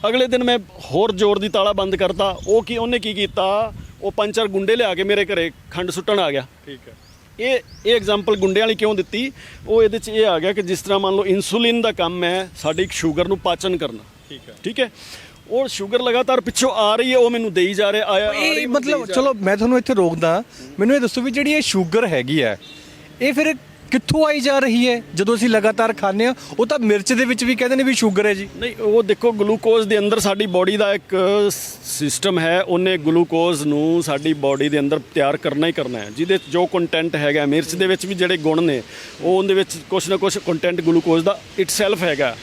ਅਗਲੇ ਦਿਨ ਮੈਂ ਹੋਰ ਜ਼ੋਰ ਦੀ ਤਾਲਾ ਬੰਦ ਕਰਤਾ। ਉਹ ਕੀ ਉਹਨੇ ਕੀ ਕੀਤਾ? ਉਹ ਪੰਜ ਚਾਰ ਗੁੰਡੇ ਲਿਆ ਕੇ ਮੇਰੇ ਘਰੇ ਖੰਡ ਸੁੱਟਣ ਆ ਗਿਆ। ਠੀਕ ਹੈ। ਇਹ ਇਹ ਐਗਜ਼ਾਮਪਲ ਗੁੰਡਿਆਂ ਵਾਲੀ ਕਿਉਂ ਦਿੱਤੀ? ਉਹ ਇਹਦੇ ਚ ਇਹ ਆ ਗਿਆ ਕਿ ਜਿਸ ਤਰ੍ਹਾਂ ਮੰਨ ਲਓ ਇਨਸੂਲਿਨ ਦਾ ਕੰਮ ਹੈ ਸਾਡੀ ਸ਼ੂਗਰ ਨੂੰ ਪਾਚਨ ਕਰਨਾ। ਠੀਕ ਹੈ। ਠੀਕ ਹੈ? ਉਹ ਸ਼ੂਗਰ ਲਗਾਤਾਰ ਪਿੱਛੋਂ ਆ ਰਹੀ ਹੈ ਉਹ ਮੈਨੂੰ ਦੇਈ ਜਾ ਰਿਹਾ ਆਇਆ ਇਹ ਮਤਲਬ ਚਲੋ ਮੈਂ ਤੁਹਾਨੂੰ ਇੱਥੇ ਰੋਕਦਾ ਮੈਨੂੰ ਇਹ ਦੱਸੋ ਵੀ ਜਿਹੜੀ ਇਹ ਸ਼ੂਗਰ ਹੈਗੀ ਹੈ ਇਹ ਫਿਰ ਕਿੱਥੋਂ ਆਈ ਜਾ ਰਹੀ ਹੈ? ਜਦੋਂ ਅਸੀਂ ਲਗਾਤਾਰ ਖਾਂਦੇ ਆ ਉਹ ਤਾਂ ਮਿਰਚ ਦੇ ਵਿੱਚ ਵੀ ਕਹਿੰਦੇ ਨੇ ਵੀ ਸ਼ੂਗਰ ਹੈ ਜੀ। ਨਹੀਂ, ਉਹ ਦੇਖੋ ਗਲੂਕੋਜ਼ ਦੇ ਅੰਦਰ ਸਾਡੀ ਬਾਡੀ ਦਾ ਇੱਕ ਸਿਸਟਮ ਹੈ, ਉਹਨੇ ਗਲੂਕੋਜ਼ ਨੂੰ ਸਾਡੀ ਬਾਡੀ ਦੇ ਅੰਦਰ ਤਿਆਰ ਕਰਨਾ ਹੀ ਕਰਨਾ ਹੈ। ਜਿਹਦੇ ਜੋ ਕੰਟੈਂਟ ਹੈਗਾ, ਮਿਰਚ ਦੇ ਵਿੱਚ ਵੀ ਜਿਹੜੇ ਗੁਣ ਨੇ, ਉਹ ਉਹਦੇ ਵਿੱਚ ਕੁਛ ਨਾ ਕੁਛ ਕੰਟੈਂਟ ਗਲੂਕੋਜ਼ ਦਾ ਇਟਸੈਲਫ ਹੈਗਾ।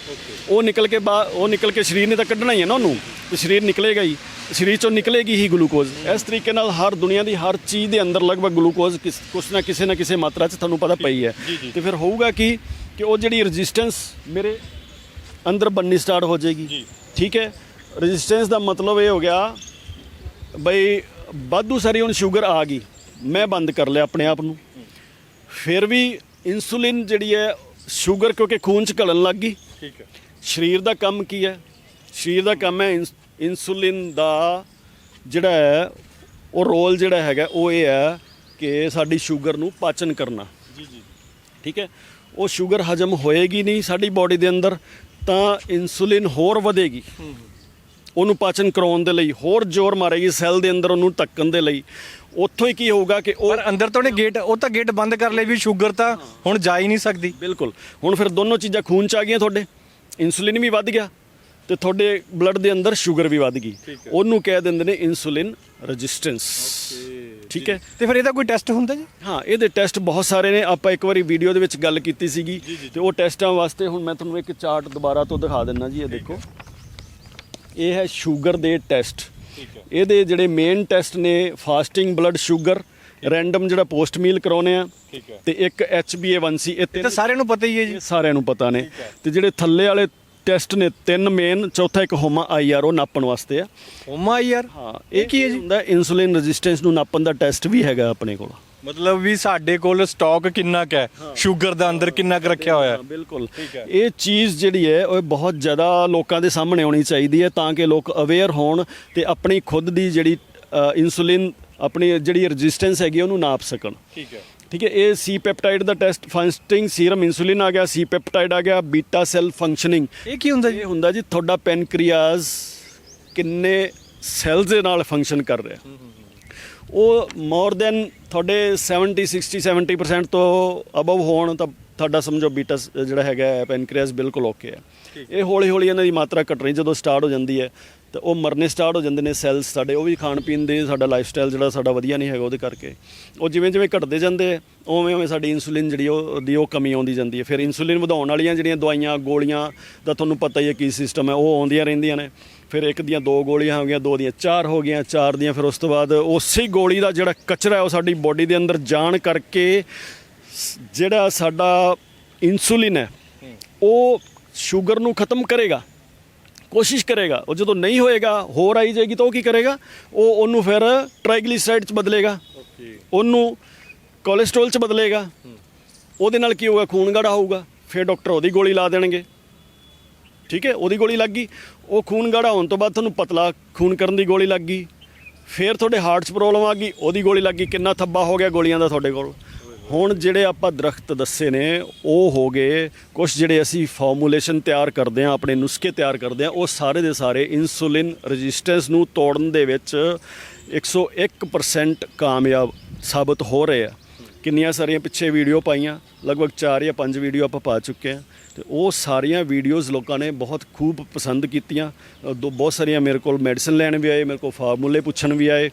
ਉਹ ਨਿਕਲ ਕੇ ਬਾ, ਉਹ ਨਿਕਲ ਕੇ ਸਰੀਰ ਨੇ ਤਾਂ ਕੱਢਣਾ ਹੀ ਹੈ ਨਾ ਉਹਨੂੰ ਤੇ ਸਰੀਰ ਨਿਕਲੇਗਾ ਹੀ। ਸਰੀਰ ਚੋਂ ਨਿਕਲੇਗੀ ਹੀ ਗਲੂਕੋਜ਼। ਇਸ ਤਰੀਕੇ ਨਾਲ ਹਰ ਦੁਨੀਆ ਦੀ ਹਰ ਚੀਜ਼ ਦੇ ਅੰਦਰ ਲਗਭਗ ਗਲੂਕੋਜ਼ ਕਿਸ- ਕੁਛ ਨਾ ਕਿਸੇ ਨਾ ਕਿਸੇ ਮਾਤਰਾ 'ਚ ਤੁਹਾਨੂੰ ਪਤਾ ਪਈ ਹੈ। ਤੇ ਫਿਰ ਹੋਊਗਾ ਕੀ ਕਿ ਉਹ ਜਿਹੜੀ ਰੈਜ਼ਿਸਟੈਂਸ ਮੇਰੇ ਅੰਦਰ ਬਣਨੀ ਸਟਾਰਟ ਹੋ ਜਾਏਗੀ। ਠੀਕ ਹੈ? ਰੈਜ਼ਿਸਟੈਂਸ ਦਾ ਮਤਲਬ ਇਹ ਹੋ ਗਿਆ ਬਈ ਵਾਧੂ ਸਾਰੀ ਹੁਣ ਸ਼ੂਗਰ ਆ ਗਈ। ਮੈਂ ਬੰਦ ਕਰ ਲਿਆ ਆਪਣੇ ਆਪ ਨੂੰ। ਫਿਰ ਵੀ ਇਨਸੂਲਿਨ ਜਿਹੜੀ ਹੈ ਸ਼ੂਗਰ ਕਿਉਂਕਿ ਖੂਨ ਚ ਘਲਣ ਲੱਗ ਗਈ। ਠੀਕ ਹੈ। ਸਰੀਰ ਦਾ ਕੰਮ ਕੀ ਹੈ? ਸਰੀਰ ਦਾ ਕੰਮ ਹੈ ਇਨਸੂਲਿਨ ਦਾ ਜਿਹੜਾ ਹੈ ਉਹ ਰੋਲ ਜਿਹੜਾ ਹੈਗਾ ਉਹ ਇਹ ਹੈ ਕਿ ਸਾਡੀ ਸ਼ੂਗਰ ਨੂੰ ਪਾਚਨ ਕਰਨਾ। ਜੀ ਜੀ। ਠੀਕ ਹੈ? ਉਹ ਸ਼ੂਗਰ ਹਜਮ ਹੋਏਗੀ ਨਹੀਂ ਸਾਡੀ ਬਾਡੀ ਦੇ ਅੰਦਰ ਤਾਂ ਇਨਸੂਲਿਨ ਹੋਰ ਵਧੇਗੀ। ਉਹਨੂੰ ਪਾਚਨ ਕਰਾਉਣ ਦੇ ਲਈ ਹੋਰ ਜ਼ੋਰ ਮਾਰੇਗੀ ਸੈੱਲ ਦੇ ਅੰਦਰ ਉਹਨੂੰ ਧੱਕਣ ਦੇ ਲਈ। ਉੱਥੋਂ ਹੀ ਕੀ ਹੋਊਗਾ ਕਿ ਉਹ ਪਰ ਅੰਦਰ ਤੋਂ ਨੇ ਗੇਟ ਉਹ ਤਾਂ ਗੇਟ ਬੰਦ ਕਰ ਲਏ ਵੀ ਸ਼ੂਗਰ ਤਾਂ ਹੁਣ ਜਾ ਹੀ ਨਹੀਂ ਸਕਦੀ। ਬਿਲਕੁਲ। ਹੁਣ ਫਿਰ ਦੋਨੋਂ ਚੀਜ਼ਾਂ ਖੂਨ ਚ ਆ ਗਈਆਂ ਤੁਹਾਡੇ। ਇਨਸੂਲਿਨ ਵੀ ਵੱਧ ਗਿਆ। ਤੇ ਤੁਹਾਡੇ ਬਲੱਡ ਦੇ ਅੰਦਰ ਸ਼ੂਗਰ ਵੀ ਵੱਧ ਗਈ। ਉਹਨੂੰ ਕਹਿ ਦਿੰਦੇ ਨੇ ਇਨਸੂਲਿਨ ਰੈਜ਼ਿਸਟੈਂਸ ਠੀਕ ਹੈ? ਤੇ ਫਿਰ ਇਹਦਾ ਕੋਈ ਟੈਸਟ ਹੁੰਦਾ ਜੀ? ਹਾਂ ਇਹਦੇ ਟੈਸਟ ਬਹੁਤ ਸਾਰੇ ਨੇ। ਆਪਾਂ ਇੱਕ ਵਾਰੀ ਵੀਡੀਓ ਦੇ ਵਿੱਚ ਗੱਲ ਕੀਤੀ ਸੀਗੀ। ਤੇ ਉਹ ਟੈਸਟਾਂ ਵਾਸਤੇ ਹੁਣ ਮੈਂ ਤੁਹਾਨੂੰ ਇੱਕ ਚਾਰਟ ਦੁਬਾਰਾ ਤੋਂ ਦਿਖਾ ਦਿੰਨਾ ਜੀ ਇਹ ਦੇਖੋ। ਇਹ ਹੈ ਸ਼ੂਗਰ ਦੇ ਟੈਸਟ ਇਹਦੇ ਜਿਹੜੇ ਮੇਨ ਟੈਸਟ ਨੇ ਫਾਸਟਿੰਗ ਬਲੱਡ ਸ਼ੂਗਰ ਰੈਂਡਮ ਜਿਹੜਾ ਪੋਸਟ ਮੀਲ ਕਰਾਉਨੇ ਆ। ਤੇ ਇੱਕ HbA1c ਇਹ ਤਾਂ ਸਾਰਿਆਂ ਨੂੰ ਪਤਾ ਹੀ ਹੈ ਜੀ। ਸਾਰਿਆਂ ਨੂੰ ਪਤਾ ਨੇ। ਤੇ ਜਿਹੜੇ ਥੱਲੇ ਵਾਲੇ ਟੈਸਟ ਨੇ ਤਿੰਨ ਮੇਨ ਚੌਥਾ ਇੱਕ ਹੋਮਾ ਆਈਆਰ ਉਹ ਨਾਪਣ ਵਾਸਤੇ ਆ। ਹੋਮਾ ਯਾਰ ਹਾਂ ਇਹ ਕੀ ਹੈ ਜੀ? ਹੁੰਦਾ ਇਨਸੂਲਿਨ ਰੈਜ਼ਿਸਟੈਂਸ ਨੂੰ ਨਾਪਣ ਦਾ ਟੈਸਟ ਵੀ ਹੈਗਾ ਆਪਣੇ ਕੋਲ। ਮਤਲਬ ਵੀ ਸਾਡੇ ਕੋਲ ਸਟਾਕ ਕਿੰਨਾ ਕੁ ਹੈ? ਸ਼ੂਗਰ ਦਾ ਅੰਦਰ ਕਿੰਨਾ ਕੁ ਰੱਖਿਆ ਹੋਇਆ ਹੈ? ਹਾਂ, ਬਿਲਕੁਲ। ਇਹ ਚੀਜ਼ ਜਿਹੜੀ ਹੈ ਉਹ ਬਹੁਤ ਜ਼ਿਆਦਾ ਲੋਕਾਂ ਦੇ ਸਾਹਮਣੇ ਆਉਣੀ ਚਾਹੀਦੀ ਹੈ ਤਾਂ ਕਿ ਲੋਕ ਅਵੇਅਰ ਹੋਣ ਤੇ ਆਪਣੀ ਖੁਦ ਦੀ ਜਿਹੜੀ ਇਨਸੂਲਿਨ ਆਪਣੀ ਜਿਹੜੀ ਰੈਜ਼ਿਸਟੈਂਸ ਹੈਗੀ ਉਹਨੂੰ ਨਾਪ ਸਕਣ। ਠੀਕ ਹੈ। ਠੀਕ ਹੈ ਇਹ ਸੀ ਪੈਪਟਾਈਡ ਦਾ ਟੈਸਟ ਫਾਸਟਿੰਗ ਸੀਰਮ ਇਨਸੂਲਿਨ ਆ ਗਿਆ ਸੀ ਪੈਪਟਾਈਡ ਆ ਗਿਆ ਬੀਟਾ ਸੈਲ ਫੰਕਸ਼ਨਿੰਗ ਇਹ ਕੀ ਹੁੰਦਾ ਜੀ? ਇਹ ਹੁੰਦਾ ਜੀ ਤੁਹਾਡਾ ਪੈਨਕ੍ਰੀਆਸ ਕਿੰਨੇ ਸੈਲਸ ਦੇ ਨਾਲ ਫੰਕਸ਼ਨ ਕਰ ਰਿਹਾ। ਉਹ ਮੋਰ ਦੈਨ ਤੁਹਾਡੇ 70 60 70% ਤੋਂ ਅਬਵ ਹੋਣ ਤਾਂ ਤੁਹਾਡਾ ਸਮਝੋ ਬੀਟਾ ਜਿਹੜਾ ਹੈਗਾ ਪੈਨਕ੍ਰੀਆਸ ਬਿਲਕੁਲ ਓਕੇ ਹੈ। ਇਹ ਹੌਲੀ ਹੌਲੀ ਇਹਨਾਂ ਦੀ ਮਾਤਰਾ ਘਟਣੀ ਜਦੋਂ ਸਟਾਰਟ ਹੋ ਜਾਂਦੀ ਹੈ ਤਾਂ ਉਹ ਮਰਨੇ ਸਟਾਰਟ ਹੋ ਜਾਂਦੇ ਨੇ ਸੈਲਸ ਸਾਡੇ ਉਹ ਵੀ ਖਾਣ ਪੀਣ ਦੇ ਸਾਡਾ ਲਾਈਫ ਸਟਾਈਲ ਜਿਹੜਾ ਸਾਡਾ ਵਧੀਆ ਨਹੀਂ ਹੈਗਾ ਉਹਦੇ ਕਰਕੇ। ਉਹ ਜਿਵੇਂ ਜਿਵੇਂ ਘਟਦੇ ਜਾਂਦੇ ਆ, ਉਵੇਂ ਉਵੇਂ ਸਾਡੀ ਇਨਸੂਲਿਨ ਜਿਹੜੀ ਉਹ ਦੀ ਉਹ ਕਮੀ ਆਉਂਦੀ ਜਾਂਦੀ ਹੈ ਫਿਰ ਇਨਸੂਲਿਨ ਵਧਾਉਣ ਵਾਲੀਆਂ ਜਿਹੜੀਆਂ ਦਵਾਈਆਂ ਗੋਲੀਆਂ ਦਾ ਤੁਹਾਨੂੰ ਪਤਾ ਹੀ ਹੈ ਕੀ ਸਿਸਟਮ ਹੈ ਉਹ ਆਉਂਦੀਆਂ ਰਹਿੰਦੀਆਂ ਨੇ। ਫਿਰ ਇੱਕ ਦੀਆਂ ਦੋ ਗੋਲੀਆਂ ਹੋ ਗਈਆਂ ਦੋ ਦੀਆਂ ਚਾਰ ਹੋ ਗਈਆਂ ਚਾਰ ਦੀਆਂ ਫਿਰ ਉਸ ਤੋਂ ਬਾਅਦ ਉਸੇ ਗੋਲੀ ਦਾ ਜਿਹੜਾ ਕਚਰਾ ਹੈ ਉਹ ਸਾਡੀ ਬੋਡੀ ਦੇ ਅੰਦਰ ਜਾਣ ਕਰਕੇ ਜਿਹੜਾ ਸਾਡਾ ਇਨਸੂਲਿਨ ਹੈ ਉਹ ਸ਼ੂਗਰ ਨੂੰ ਖਤਮ ਕਰੇਗਾ। ਕੋਸ਼ਿਸ਼ ਕਰੇਗਾ। ਉਹ ਜਦੋਂ ਨਹੀਂ ਹੋਏਗਾ ਹੋਰ ਆਈ ਜਾਏਗੀ ਤਾਂ ਉਹ ਕੀ ਕਰੇਗਾ? ਉਹ ਉਹਨੂੰ ਫਿਰ ਟ੍ਰਾਈਗਲੀਸਰਾਈਡ ਚ ਬਦਲੇਗਾ। ਓਕੇ ਉਹਨੂੰ ਕੋਲੇਸਟ੍ਰੋਲ ਚ ਬਦਲੇਗਾ। ਉਹਦੇ ਨਾਲ ਕੀ ਹੋਊਗਾ? ਖੂਨ ਗਾੜਾ ਹੋਊਗਾ। ਫਿਰ ਡਾਕਟਰ ਉਹਦੀ ਗੋਲੀ ਲਾ ਦੇਣਗੇ। ਠੀਕ ਹੈ? ਉਹਦੀ ਗੋਲੀ ਲੱਗ ਗਈ। ਉਹ ਖੂਨ ਗਾੜਾ ਹੋਣ ਤੋਂ ਬਾਅਦ ਤੁਹਾਨੂੰ ਪਤਲਾ ਖੂਨ ਕਰਨ ਦੀ ਗੋਲੀ ਲੱਗ ਗਈ। ਫਿਰ ਤੁਹਾਡੇ ਹਾਰਟ 'ਚ ਪ੍ਰੋਬਲਮ ਆ ਗਈ। ਉਹਦੀ ਗੋਲੀ ਲੱਗ ਗਈ। ਕਿੰਨਾ ਥੱਬਾ ਹੋ ਗਿਆ ਗੋਲੀਆਂ ਦਾ ਤੁਹਾਡੇ ਕੋਲ? ਹੁਣ ਜਿਹੜੇ ਆਪਾਂ ਦਰਖਤ ਦੱਸੇ ਨੇ, ਉਹ ਹੋ ਗਏ ਕੁਝ ਜਿਹੜੇ ਅਸੀਂ ਫਾਰਮੂਲੇਸ਼ਨ ਤਿਆਰ ਕਰਦੇ ਆ ਆਪਣੇ ਨੁਸਖੇ ਤਿਆਰ ਕਰਦੇ ਆ ਉਹ ਸਾਰੇ ਦੇ ਸਾਰੇ ਇਨਸੂਲਿਨ ਰੈਜ਼ਿਸਟੈਂਸ ਨੂੰ ਤੋੜਨ ਦੇ ਵਿੱਚ 101% ਕਾਮਯਾਬ ਸਾਬਤ ਹੋ ਰਹੇ ਆ। ਕਿੰਨੀਆਂ ਸਾਰੀਆਂ ਪਿੱਛੇ ਵੀਡੀਓ ਪਾਈਆਂ? ਲਗਭਗ 4 ਜਾਂ 5 ਵੀਡੀਓ ਆਪਾਂ ਪਾ ਚੁੱਕੇ ਆ ਤੇ ਉਹ ਸਾਰੀਆਂ ਵੀਡੀਓਜ਼ ਲੋਕਾਂ ਨੇ ਬਹੁਤ ਖੂਬ ਪਸੰਦ ਕੀਤੀਆਂ। ਦੋ, ਬਹੁਤ ਸਾਰੀਆਂ ਮੇਰੇ ਕੋਲ ਮੈਡੀਸਨ ਲੈਣ ਵੀ ਆਏ, ਮੇਰੇ ਕੋਲ ਫਾਰਮੂਲੇ ਪੁੱਛਣ ਵੀ ਆਏ।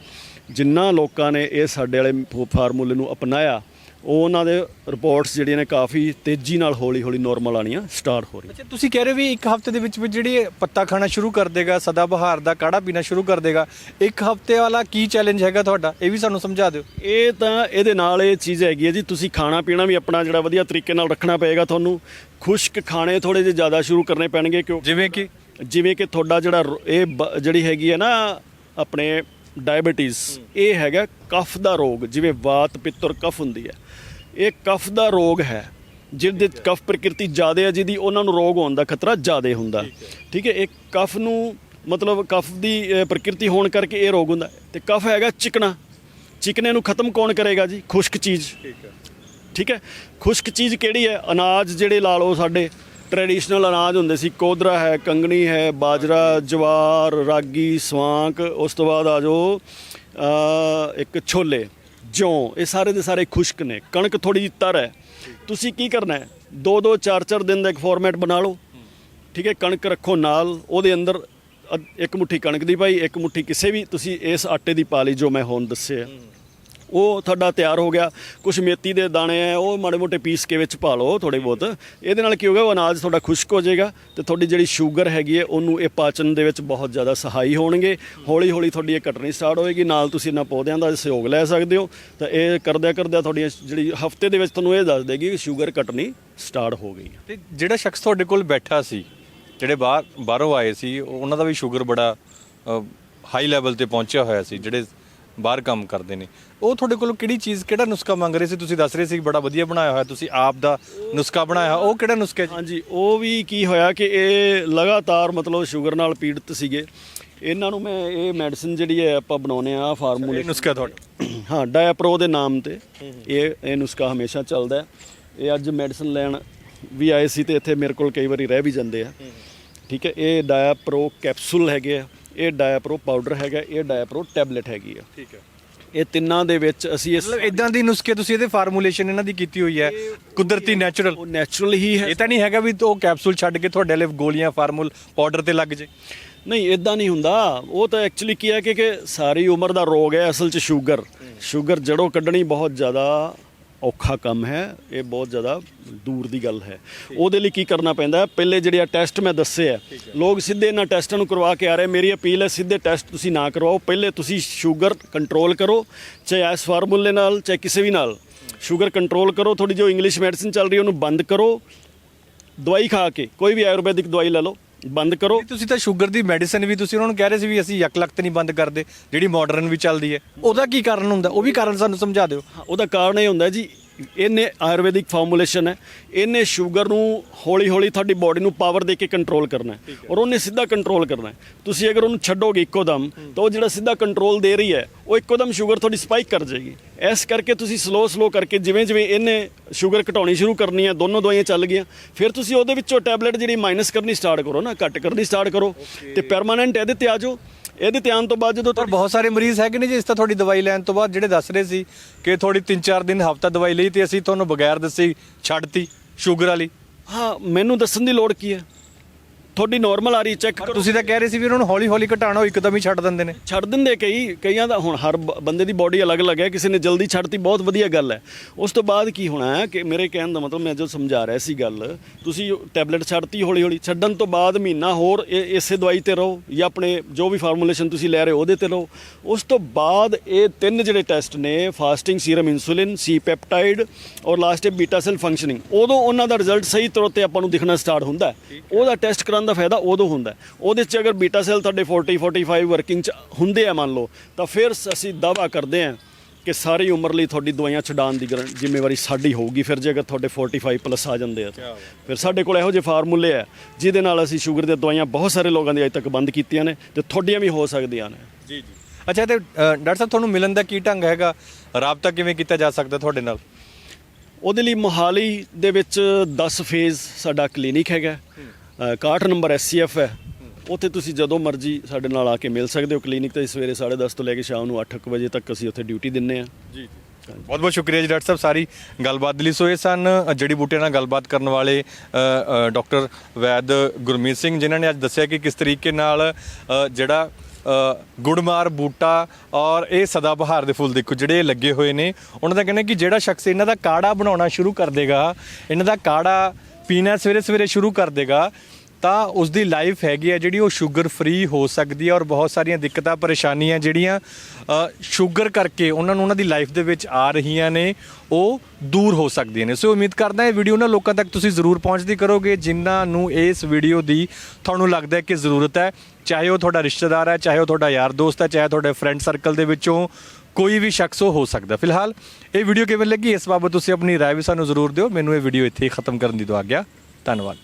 ਜਿਨ੍ਹਾਂ ਲੋਕਾਂ ਨੇ ਇਹ ਸਾਡੇ ਵਾਲੇ ਫਾਰਮੂਲੇ ਨੂੰ ਅਪਣਾਇਆ ਉਹਨਾਂ ਦੇ ਰਿਪੋਰਟਸ ਜਿਹੜੀਆਂ ਨੇ ਕਾਫੀ ਤੇਜ਼ੀ ਨਾਲ ਹੌਲੀ ਹੌਲੀ ਨਾਰਮਲ ਆਣੀਆਂ ਸਟਾਰਟ ਹੋ ਰਹੀਆਂ। ਅੱਛਾ ਤੁਸੀਂ ਕਹਿ ਰਹੇ ਹੋ ਵੀ ਇੱਕ ਹਫ਼ਤੇ ਦੇ ਵਿੱਚ ਵਿੱਚ ਜਿਹੜੀ ਪੱਤਾ ਖਾਣਾ ਸ਼ੁਰੂ ਕਰ ਦੇਗਾ ਸਦਾ ਬਹਾਰ ਦਾ ਕਾੜਾ ਪੀਣਾ ਸ਼ੁਰੂ ਕਰ ਦੇਗਾ ਇੱਕ ਹਫ਼ਤੇ ਵਾਲਾ ਕੀ ਚੈਲੰਜ ਹੈਗਾ ਤੁਹਾਡਾ? ਇਹ ਵੀ ਸਾਨੂੰ ਸਮਝਾ ਦਿਓ। ਇਹ ਤਾਂ ਇਹਦੇ ਨਾਲ ਇਹ ਚੀਜ਼ ਹੈਗੀ ਹੈ ਜੀ ਤੁਸੀਂ ਖਾਣਾ ਪੀਣਾ ਵੀ ਆਪਣਾ ਜਿਹੜਾ ਵਧੀਆ ਤਰੀਕੇ ਨਾਲ ਰੱਖਣਾ ਪਏਗਾ ਤੁਹਾਨੂੰ। ਖੁਸ਼ਕ ਖਾਣੇ ਥੋੜੇ ਜਿਹੇ ਜ਼ਿਆਦਾ ਸ਼ੁਰੂ ਕਰਨੇ ਪੈਣਗੇ ਕਿਉਂ? ਜਿਵੇਂ ਕਿ? ਜਿਵੇਂ ਕਿ ਤੁਹਾਡਾ ਜਿਹੜਾ ਇਹ ਜਿਹੜੀ ਹੈਗੀ ਹੈ ਨਾ ਆਪਣੇ ਡਾਇਬੀਟੀਜ਼ ਇਹ ਹੈਗਾ ਕਫ ਦਾ ਰੋਗ ਜਿਵੇਂ ਵਾਤ ਪਿੱਤਰ ਕਫ ਹੁੰਦੀ ਹੈ। ਇਹ ਕਫ ਦਾ ਰੋਗ ਹੈ ਜਿਹਦੇ ਕਫ ਪ੍ਰਕਿਰਤੀ ਜ਼ਿਆਦਾ ਹੈ ਜਿਹਦੀ ਉਹਨਾਂ ਨੂੰ ਰੋਗ ਹੋਣ ਦਾ ਖਤਰਾ ਜ਼ਿਆਦਾ ਹੁੰਦਾ। ਠੀਕ ਹੈ। ਇਹ ਕਫ ਨੂੰ ਮਤਲਬ ਕਫ ਦੀ ਪ੍ਰਕਿਰਤੀ ਹੋਣ ਕਰਕੇ ਇਹ ਰੋਗ ਹੁੰਦਾ। ਤੇ ਕਫ ਹੈਗਾ ਚਿਕਣਾ। ਚਿਕਨੇ ਨੂੰ ਖਤਮ ਕੌਣ ਕਰੇਗਾ ਜੀ? ਖੁਸ਼ਕ ਚੀਜ਼। ਠੀਕ ਹੈ। ਠੀਕ ਹੈ ਖੁਸ਼ਕ ਚੀਜ਼ ਕਿਹੜੀ ਹੈ? ਅਨਾਜ ਜਿਹੜੇ ਲਾ ਲਓ ਸਾਡੇ ਟ੍ਰੈਡੀਸ਼ਨਲ ਅਨਾਜ ਹੁੰਦੇ ਸੀ ਕੋਦਰਾ ਹੈ ਕੰਗਣੀ ਹੈ ਬਾਜਰਾ ਜਵਾਰ ਰਾਗੀ ਸਵਾਂਕ ਉਸ ਤੋਂ ਬਾਅਦ ਆ ਜਾਓ ਇੱਕ ਛੋਲੇ। ਜੌਂ ਇਹ ਸਾਰੇ ਦੇ ਸਾਰੇ ਖੁਸ਼ਕ ਨੇ। ਕਣਕ ਥੋੜੀ ਜਿਹੀ ਤਰ ਹੈ। ਤੁਸੀਂ ਕੀ ਕਰਨਾ ਹੈ? ਦੋ ਦੋ, ਚਾਰ ਚਾਰ ਦਿਨ ਦਾ ਇੱਕ ਫਾਰਮੈਟ ਬਣਾ ਲਓ। ਠੀਕ ਹੈ, ਕਣਕ ਰੱਖੋ ਨਾਲ। ਉਹਦੇ ਅੰਦਰ ਅ, ਇੱਕ ਮੁੱਠੀ ਕਣਕ ਦੀ ਪਾਈ, ਇੱਕ ਮੁੱਠੀ ਕਿਸੇ ਵੀ। ਤੁਸੀਂ ਇਸ ਆਟੇ ਦੀ ਪਾ ਲਈ ਜੋ ਮੈਂ ਹੁਣ ਦੱਸਿਆ। ਉਹ ਤੁਹਾਡਾ ਤਿਆਰ ਹੋ ਗਿਆ। ਕੁਝ ਮੇਥੀ ਦੇ ਦਾਣੇ ਆ, ਉਹ ਮਾੜੇ ਮੋਟੇ ਪੀਸ ਕੇ ਵਿੱਚ ਪਾ ਲਓ ਥੋੜੇ ਬਹੁਤ। ਇਹਦੇ ਨਾਲ ਕੀ ਹੋਗਾ ਉਹ ਅਨਾਜ ਤੁਹਾਡਾ ਖੁਸ਼ਕ ਹੋ ਜਾਏਗਾ ਤੇ ਤੁਹਾਡੀ ਜਿਹੜੀ ਸ਼ੂਗਰ ਹੈਗੀ ਹੈ, ਉਹਨੂੰ ਇਹ ਪਾਚਨ ਦੇ ਵਿੱਚ ਬਹੁਤ ਜ਼ਿਆਦਾ ਸਹਾਈ ਹੋਣਗੇ। ਹੌਲੀ ਹੌਲੀ ਤੁਹਾਡੀ ਇਹ ਘਟਣੀ ਸਟਾਰਟ ਹੋਏਗੀ, ਨਾਲ ਤੁਸੀਂ ਇਹਨਾਂ ਪੌਦਿਆਂ ਦਾ ਸਹਿਯੋਗ ਲੈ ਸਕਦੇ ਹੋ। ਤਾਂ ਇਹ ਕਰਦਿਆਂ ਕਰਦਿਆਂ ਤੁਹਾਡੀ ਜਿਹੜੀ ਹਫ਼ਤੇ ਦੇ ਵਿੱਚ ਤੁਹਾਨੂੰ ਇਹ ਦੱਸ ਦੇਗੀ ਕਿ ਸ਼ੂਗਰ ਘਟਣੀ ਸਟਾਰਟ ਹੋ ਗਈ ਹੈ। ਤੇ ਜਿਹੜਾ ਸ਼ਖਸ ਤੁਹਾਡੇ ਕੋਲ ਬੈਠਾ ਸੀ, ਜਿਹੜੇ ਬਾਹਰ ਬਾਹਰੋਂ ਆਏ ਸੀ ਉਹਨਾਂ ਦਾ ਵੀ ਸ਼ੂਗਰ ਬੜਾ ਹਾਈ ਲੈਵਲ ਤੇ ਪਹੁੰਚਿਆ ਹੋਇਆ ਸੀ, ਜਿਹੜੇ ਬਾਹਰ ਕੰਮ ਕਰਦੇ ਨੇ। ਉਹ ਤੁਹਾਡੇ ਕੋਲੋਂ ਕਿਹੜੀ ਚੀਜ਼ ਕਿਹੜਾ ਨੁਸਖਾ ਮੰਗ ਰਹੇ ਸੀ? ਤੁਸੀਂ ਦੱਸ ਰਹੇ ਸੀ ਬੜਾ ਵਧੀਆ ਬਣਾਇਆ ਹੋਇਆ ਤੁਸੀਂ ਆਪ ਦਾ ਨੁਸਖਾ ਬਣਾਇਆ ਹੋਇਆ। ਉਹ ਕਿਹੜਾ ਨੁਸਖਾ ਹੈ ਜੀ? ਹਾਂਜੀ ਉਹ ਵੀ ਕੀ ਹੋਇਆ ਕਿ ਇਹ ਲਗਾਤਾਰ ਮਤਲਬ ਸ਼ੂਗਰ ਨਾਲ ਪੀੜਤ ਸੀਗੇ। ਇਹਨਾਂ ਨੂੰ ਮੈਂ ਇਹ ਮੈਡੀਸਿਨ ਜਿਹੜੀ ਹੈ ਆਪਾਂ ਬਣਾਉਨੇ ਆ ਫਾਰਮੂਲੇ ਨੁਸਖਾ ਤੁਹਾਡਾ? ਹਾਂ ਡਾਇਪਰੋ ਦੇ ਨਾਮ ਤੇ ਇਹ ਇਹ ਨੁਸਖਾ ਹਮੇਸ਼ਾ ਚੱਲਦਾ ਹੈ। ਇਹ ਅੱਜ ਮੈਡੀਸਨ ਲੈਣ ਵੀ ਆਏ ਸੀ ਤੇ ਇੱਥੇ ਮੇਰੇ ਕੋਲ ਕਈ ਵਾਰੀ ਰਹਿ ਵੀ ਜਾਂਦੇ ਆ। ਠੀਕ ਹੈ ਇਹ ਡਾਇਪਰੋ ਕੈਪਸੂਲ ਹੈਗੇ ਆ। ਇਹ ਡਾਇਪਰੋ ਪਾਊਡਰ ਹੈਗਾ ਇਹ ਡਾਇਪਰੋ ਟੈਬਲੇਟ ਹੈਗੀ ਆ। ਠੀਕ ਹੈ। ਇਹ ਤਿੰਨਾਂ ਦੇ ਵਿੱਚ ਅਸੀਂ ਇਸ ਮਤਲਬ ਇਦਾਂ ਦੀ ਨੁਸਖੇ ਤੁਸੀਂ ਇਹਦੇ ਫਾਰਮੂਲੇਸ਼ਨ ਇਹਨਾਂ ਦੀ ਕੀਤੀ ਹੋਈ ਹੈ ਕੁਦਰਤੀ ਨੈਚੁਰਲ ਉਹ ਨੈਚੁਰਲ ਹੀ ਹੈ। ਇਹ ਤਾਂ ਨਹੀਂ ਹੈਗਾ ਵੀ ਉਹ ਕੈਪਸੂਲ ਛੱਡ ਕੇ ਤੁਹਾਡੇ ਵਾਲੇ ਗੋਲੀਆਂ ਫਾਰਮੂਲ ਪਾਊਡਰ ਤੇ ਲੱਗ ਜੇ। ਨਹੀਂ ਇਦਾਂ ਨਹੀਂ ਹੁੰਦਾ। ਉਹ ਤਾਂ ਐਕਚੁਅਲੀ ਕੀ ਹੈ ਕਿ ਕਿ ਸਾਰੀ ਉਮਰ ਦਾ ਰੋਗ ਹੈ ਅਸਲ 'ਚ ਸ਼ੂਗਰ ਸ਼ੂਗਰ ਜੜੋਂ ਕੱਢਣੀ ਬਹੁਤ ਜ਼ਿਆਦਾ ਔਖਾ ਕੰਮ ਹੈ ਇਹ ਬਹੁਤ ਜ਼ਿਆਦਾ ਦੂਰ ਦੀ ਗੱਲ ਹੈ। ਉਹਦੇ ਲਈ ਕੀ ਕਰਨਾ ਪੈਂਦਾ ਹੈ? ਪਹਿਲੇ ਜਿਹੜੇ ਆ ਟੈਸਟ ਮੈਂ ਦੱਸੇ ਆ ਲੋਕ ਸਿੱਧੇ ਇਹਨਾਂ ਟੈਸਟਾਂ ਨੂੰ ਕਰਵਾ ਕੇ ਆ ਰਹੇ। ਮੇਰੀ ਅਪੀਲ ਹੈ ਸਿੱਧੇ ਟੈਸਟ ਤੁਸੀਂ ਨਾ ਕਰਵਾਓ। ਪਹਿਲੇ ਤੁਸੀਂ ਸ਼ੂਗਰ ਕੰਟਰੋਲ ਕਰੋ ਚਾਹੇ ਇਸ ਫਾਰਮੂਲੇ ਨਾਲ ਚਾਹੇ ਕਿਸੇ ਵੀ ਨਾਲ। ਸ਼ੂਗਰ ਕੰਟਰੋਲ ਕਰੋ ਥੋੜੀ ਜੋ ਇੰਗਲਿਸ਼ ਮੈਡੀਸਿਨ ਚੱਲ ਰਹੀ ਉਹਨੂੰ ਬੰਦ ਕਰੋ। ਦਵਾਈ ਖਾ ਕੇ ਕੋਈ ਵੀ ਆਯੁਰਵੈਦਿਕ ਦਵਾਈ ਲੈ ਲਓ। ਬੰਦ ਕਰੋ। ਤੁਸੀਂ ਤਾਂ ਸ਼ੂਗਰ ਦੀ ਮੈਡੀਸਿਨ ਵੀ ਤੁਸੀਂ ਉਹਨਾਂ ਨੂੰ ਕਹਿ ਰਹੇ ਸੀ ਵੀ ਅਸੀਂ ਯਕ ਲਖਤ ਨਹੀਂ ਬੰਦ ਕਰਦੇ ਜਿਹੜੀ ਮਾਡਰਨ ਵੀ ਚੱਲਦੀ ਹੈ। ਉਹਦਾ ਕੀ ਕਾਰਨ ਹੁੰਦਾ? ਉਹ ਵੀ ਕਾਰਨ ਸਾਨੂੰ ਸਮਝਾ ਦਿਓ। ਉਹਦਾ ਕਾਰਨ ਇਹ ਹੁੰਦਾ ਜੀ ਇਹਨੇ ਆਯੁਰਵੈਦਿਕ ਫਾਰਮੂਲੇਸ਼ਨ ਹੈ। ਇਹਨੇ ਸ਼ੂਗਰ ਨੂੰ ਹੌਲੀ ਹੌਲੀ ਤੁਹਾਡੀ ਬਾਡੀ ਨੂੰ ਪਾਵਰ ਦੇ ਕੇ ਕੰਟਰੋਲ ਕਰਨਾ ਹੈ। ਔਰ ਉਹਨੇ ਸਿੱਧਾ ਕੰਟਰੋਲ ਕਰਨਾ ਹੈ। ਤੁਸੀਂ ਅਗਰ ਉਹਨੂੰ ਛੱਡੋਗੇ ਇੱਕੋ ਦਮ ਤਾਂ ਉਹ ਜਿਹੜਾ ਸਿੱਧਾ ਕੰਟਰੋਲ ਦੇ ਰਹੀ ਹੈ ਉਹ ਇੱਕੋ ਦਮ ਸ਼ੂਗਰ ਤੁਹਾਡੀ ਸਪਾਈਕ ਕਰ ਜਾਏਗੀ। ਇਸ ਕਰਕੇ ਤੁਸੀਂ ਸਲੋ ਸਲੋ ਕਰਕੇ ਜਿਵੇਂ ਜਿਵੇਂ ਇਹਨੇ ਸ਼ੂਗਰ ਘਟਾਉਣੀ ਸ਼ੁਰੂ ਕਰਨੀ ਹੈ ਦੋਨੋਂ ਦਵਾਈਆਂ ਚੱਲ ਗਈਆਂ ਫਿਰ ਤੁਸੀਂ ਉਹਦੇ ਵਿੱਚੋਂ ਟੈਬਲੇਟ ਜਿਹੜੀ ਮਾਈਨਸ ਕਰਨੀ ਸਟਾਰਟ ਕਰੋ ਨਾ ਘੱਟ ਕਰਨੀ ਸਟਾਰਟ ਕਰੋ ਤੇ ਪਰਮਾਨੈਂਟ ਇਹਦੇ ਤੇ ਆ ਜਾਓ। ਇਹਦੇ ਆਉਣ ਤੋਂ ਬਾਅਦ ਜਦੋਂ ਪਰ ਬਹੁਤ ਸਾਰੇ ਮਰੀਜ਼ ਹੈਗੇ ਨੇ ਜੀ ਇਸ ਤਾਂ ਤੁਹਾਡੀ ਦਵਾਈ ਲੈਣ ਤੋਂ ਬਾਅਦ ਜਿਹੜੇ ਦੱਸ ਰਹੇ ਸੀ ਕਿ ਥੋੜੀ 3-4 ਦਿਨ ਹਫਤਾ ਦਵਾਈ ਲਈ ਤੇ ਅਸੀਂ ਤੁਹਾਨੂੰ ਬਗੈਰ ਦੱਸੇ ਛੱਡਤੀ ਸ਼ੂਗਰ ਵਾਲੀ। ਹਾਂ ਮੈਨੂੰ ਦੱਸਣ ਦੀ ਲੋੜ ਕੀ ਹੈ? ਤੁਹਾਡੀ ਨਾਰਮਲ ਆ ਰਹੀ ਚੈੱਕ ਕਰੋ। ਤੁਸੀਂ ਤਾਂ ਕਹਿ ਰਹੇ ਸੀ ਵੀ ਉਹਨਾਂ ਨੂੰ ਹੌਲੀ-ਹੌਲੀ ਘਟਾਣਾ ਉਹ ਇੱਕਦਮ ਹੀ ਛੱਡ ਦਿੰਦੇ ਨੇ। ਛੱਡ ਦਿੰਦੇ ਕਈ ਕਈਆਂ ਦਾ ਹੁਣ ਹਰ ਬ- ਬੰਦੇ ਦੀ ਬਾਡੀ ਅਲੱਗ-ਅਲੱਗ ਹੈ ਕਿਸੇ ਨੇ ਜਲਦੀ ਛੱਡਤੀ ਬਹੁਤ ਵਧੀਆ ਗੱਲ ਹੈ। ਉਸ ਤੋਂ ਬਾਅਦ ਕੀ ਹੋਣਾ ਹੈ ਕਿ ਮੇਰੇ ਕਹਿਣ ਦਾ ਮਤਲਬ ਮੈਂ ਜੋ ਸਮਝਾ ਰਿਹਾ ਸੀ ਗੱਲ ਤੁਸੀਂ ਟੈਬਲੇਟ ਛੱਡਤੀ ਹੌਲੀ-ਹੌਲੀ ਛੱਡਣ ਤੋਂ ਬਾਅਦ ਮਹੀਨਾ ਹੋਰ ਇਹ- ਇਸੇ ਦਵਾਈ ਤੇ ਰਹੋ ਜਾਂ ਆਪਣੇ ਜੋ ਵੀ ਫਾਰਮੂਲੇਸ਼ਨ ਤੁਸੀਂ ਲੈ ਰਹੇ ਹੋ ਉਹਦੇ ਤੇ ਰਹੋ। ਉਸ ਤੋਂ ਬਾਅਦ ਇਹ ਤਿੰਨ ਜਿਹੜੇ ਟੈਸਟ ਨੇ fasting serum insulin C peptide ਔਰ ਲਾਸਟ ਹੈ ਬੀਟਾ ਸੈਲ ਫੰਕਸ਼ਨਿੰਗ ਉਦੋਂ ਉਹਨਾਂ ਦਾ ਰਿਜ਼ਲਟ ਸਹੀ ਤੌਰ ਤੇ ਆਪਾਂ ਨੂੰ ਦਿਖਣਾ ਸਟਾਰਟ ਹੁੰਦਾ ਹੈ। ਉਹਦਾ ਟੈਸਟ ਕਰਨ ਦਾ ਫਾਇਦਾ ਉਦੋਂ ਹੁੰਦਾ ਹੈ। ਉਹਦੇ 'ਚ ਅਗਰ ਬੀਟਾ ਸੈਲ ਤੁਹਾਡੇ 40 45 ਵਰਕਿੰਗ 'ਚ ਹੁੰਦੇ ਆ ਮੰਨ ਲਓ ਤਾਂ ਫਿਰ ਅਸੀਂ ਦਾਵਾ ਕਰਦੇ ਹਾਂ ਕਿ ਸਾਰੀ ਉਮਰ ਲਈ ਤੁਹਾਡੀ ਦਵਾਈਆਂ ਛਡਾਉਣ ਦੀ ਗਰੰ- ਜ਼ਿੰਮੇਵਾਰੀ ਸਾਡੀ ਹੋਊਗੀ। ਫਿਰ ਜੇ ਅਗਰ ਤੁਹਾਡੇ 45 ਪਲੱਸ ਆ ਜਾਂਦੇ ਆ। ਫਿਰ ਸਾਡੇ ਕੋਲ ਇਹੋ ਜਿਹੇ ਫਾਰਮੂਲੇ ਆ ਜਿਹਦੇ ਨਾਲ ਅਸੀਂ ਸ਼ੂਗਰ ਦੀਆਂ ਦਵਾਈਆਂ ਬਹੁਤ ਸਾਰੇ ਲੋਕਾਂ ਦੀ ਅਜੇ ਤੱਕ ਬੰਦ ਕੀਤੀਆਂ ਨੇ ਤੇ ਤੁਹਾਡੀਆਂ ਵੀ ਹੋ ਸਕਦੀਆਂ ਨੇ। ਜੀ ਜੀ। ਅੱਛਾ ਤੇ ਡਾਕਟਰ ਸਾਹਿਬ ਤੁਹਾਨੂੰ ਮਿਲਣ ਦਾ ਕੀ ਢੰਗ ਹੈਗਾ? ਰਾਬਤਾ ਕਿਵੇਂ ਕੀਤਾ ਜਾ ਸਕਦਾ ਤੁਹਾਡੇ ਨਾਲ? ਉਹਦੇ ਲਈ ਮੋਹਾਲੀ ਦੇ ਵਿੱਚ 10 ਫੇਜ਼ ਸਾਡਾ ਕਲੀਨਿਕ ਹੈਗਾ। 61 ਨੰਬਰ ਐਸਸੀਐਫ ਹੈ। ਉੱਥੇ ਤੁਸੀਂ ਜਦੋਂ ਮਰਜ਼ੀ ਸਾਡੇ ਨਾਲ ਆ ਕੇ ਮਿਲ ਸਕਦੇ ਹੋ ਕਲੀਨਿਕ ਤੇ। ਸਵੇਰੇ 10:30 ਤੋਂ ਲੈ ਕੇ ਸ਼ਾਮ ਨੂੰ 8 ਵਜੇ ਤੱਕ ਅਸੀਂ ਉੱਥੇ ਡਿਊਟੀ ਦਿੰਨੇ ਆ ਜੀ ਬਹੁਤ ਬਹੁਤ ਸ਼ੁਕਰੀਆ ਜੀ ਡਾਕਟਰ ਸਾਹਿਬ ਸਾਰੀ ਗੱਲਬਾਤ ਦੇ ਲਈ। ਸੋ ਇਹ ਸਨ ਜੜੀ ਬੂਟੇ ਨਾਲ ਗੱਲਬਾਤ ਕਰਨ ਵਾਲੇ ਅ, ਡਾਕਟਰ ਵੈਦ ਗੁਰਮੀਤ ਸਿੰਘ ਜਿਨ੍ਹਾਂ ਨੇ ਅੱਜ ਦੱਸਿਆ ਕਿ ਕਿਸ ਤਰੀਕੇ ਨਾਲ ਜਿਹੜਾ ਅ, ਗੁੜਮਾਰ ਬੂਟਾ ਔਰ ਇਹ ਸਦਾਬਹਾਰ ਦੇ ਫੁੱਲ ਦੇਖੋ ਜਿਹੜੇ ਲੱਗੇ ਹੋਏ ਨੇ। ਉਹਨਾਂ ਦਾ ਕਹਿੰਦੇ ਕਿ ਜਿਹੜਾ ਸ਼ਖਸ ਇਹਨਾਂ ਦਾ ਕਾੜਾ ਬਣਾਉਣਾ ਸ਼ੁਰੂ ਕਰ ਦੇਗਾ ਇਹਨਾਂ ਦਾ ਕਾੜਾ ਪੀਣਾ ਸਵੇਰੇ ਸਵੇਰੇ ਸ਼ੁਰੂ ਕਰ ਦੇਗਾ ਤਾਂ ਉਸ ਦੀ ਲਾਈਫ ਹੈਗੀ ਹੈ ਜਿਹੜੀ ਉਹ ਸ਼ੂਗਰ ਫ੍ਰੀ ਹੋ ਸਕਦੀ ਹੈ ਔਰ ਬਹੁਤ ਸਾਰੀਆਂ ਦਿੱਕਤਾਂ ਪਰੇਸ਼ਾਨੀਆਂ ਜਿਹੜੀਆਂ ਅ, ਸ਼ੂਗਰ ਕਰਕੇ ਉਹਨਾਂ ਨੂੰ ਉਹਨਾਂ ਦੀ ਲਾਈਫ ਦੇ ਵਿੱਚ ਆ ਰਹੀਆਂ ਨੇ ਉਹ ਦੂਰ ਹੋ ਸਕਦੀਆਂ ਨੇ। ਸੋ ਉਮੀਦ ਕਰਦਾ ਇਹ ਵੀਡੀਓ ਉਹਨਾਂ ਲੋਕਾਂ ਤੱਕ ਤੁਸੀਂ ਜ਼ਰੂਰ ਪਹੁੰਚਦੀ ਕਰੋਗੇ ਜਿਨ੍ਹਾਂ ਨੂੰ ਇਸ ਵੀਡੀਓ ਦੀ ਤੁਹਾਨੂੰ ਲੱਗਦਾ ਹੈ ਕਿ ਜ਼ਰੂਰਤ ਹੈ ਚਾਹੇ ਉਹ ਤੁਹਾਡਾ ਰਿਸ਼ਤੇਦਾਰ ਹੈ ਚਾਹੇ ਉਹ ਤੁਹਾਡਾ ਯਾਰ ਦੋਸਤ ਹੈ ਚਾਹੇ ਤੁਹਾਡੇ ਫਰੈਂਡ ਸਰਕਲ ਦੇ ਵਿੱਚੋਂ ਕੋਈ ਵੀ ਸ਼ਖਸ ਉਹ ਹੋ ਸਕਦਾ। ਫਿਲਹਾਲ ਇਹ ਵੀਡੀਓ ਕਿਵੇਂ ਲੱਗੀ, ਇਸ ਬਾਬਤ ਤੁਸੀਂ ਆਪਣੀ ਰਾਏ ਵੀ ਸਾਨੂੰ ਜ਼ਰੂਰ ਦਿਓ। ਮੈਨੂੰ ਇਹ ਵੀਡੀਓ ਇੱਥੇ ਹੀ ਖਤਮ ਕਰਨ ਦੀ ਦੁਆ ਗਿਆ। ਧੰਨਵਾਦ।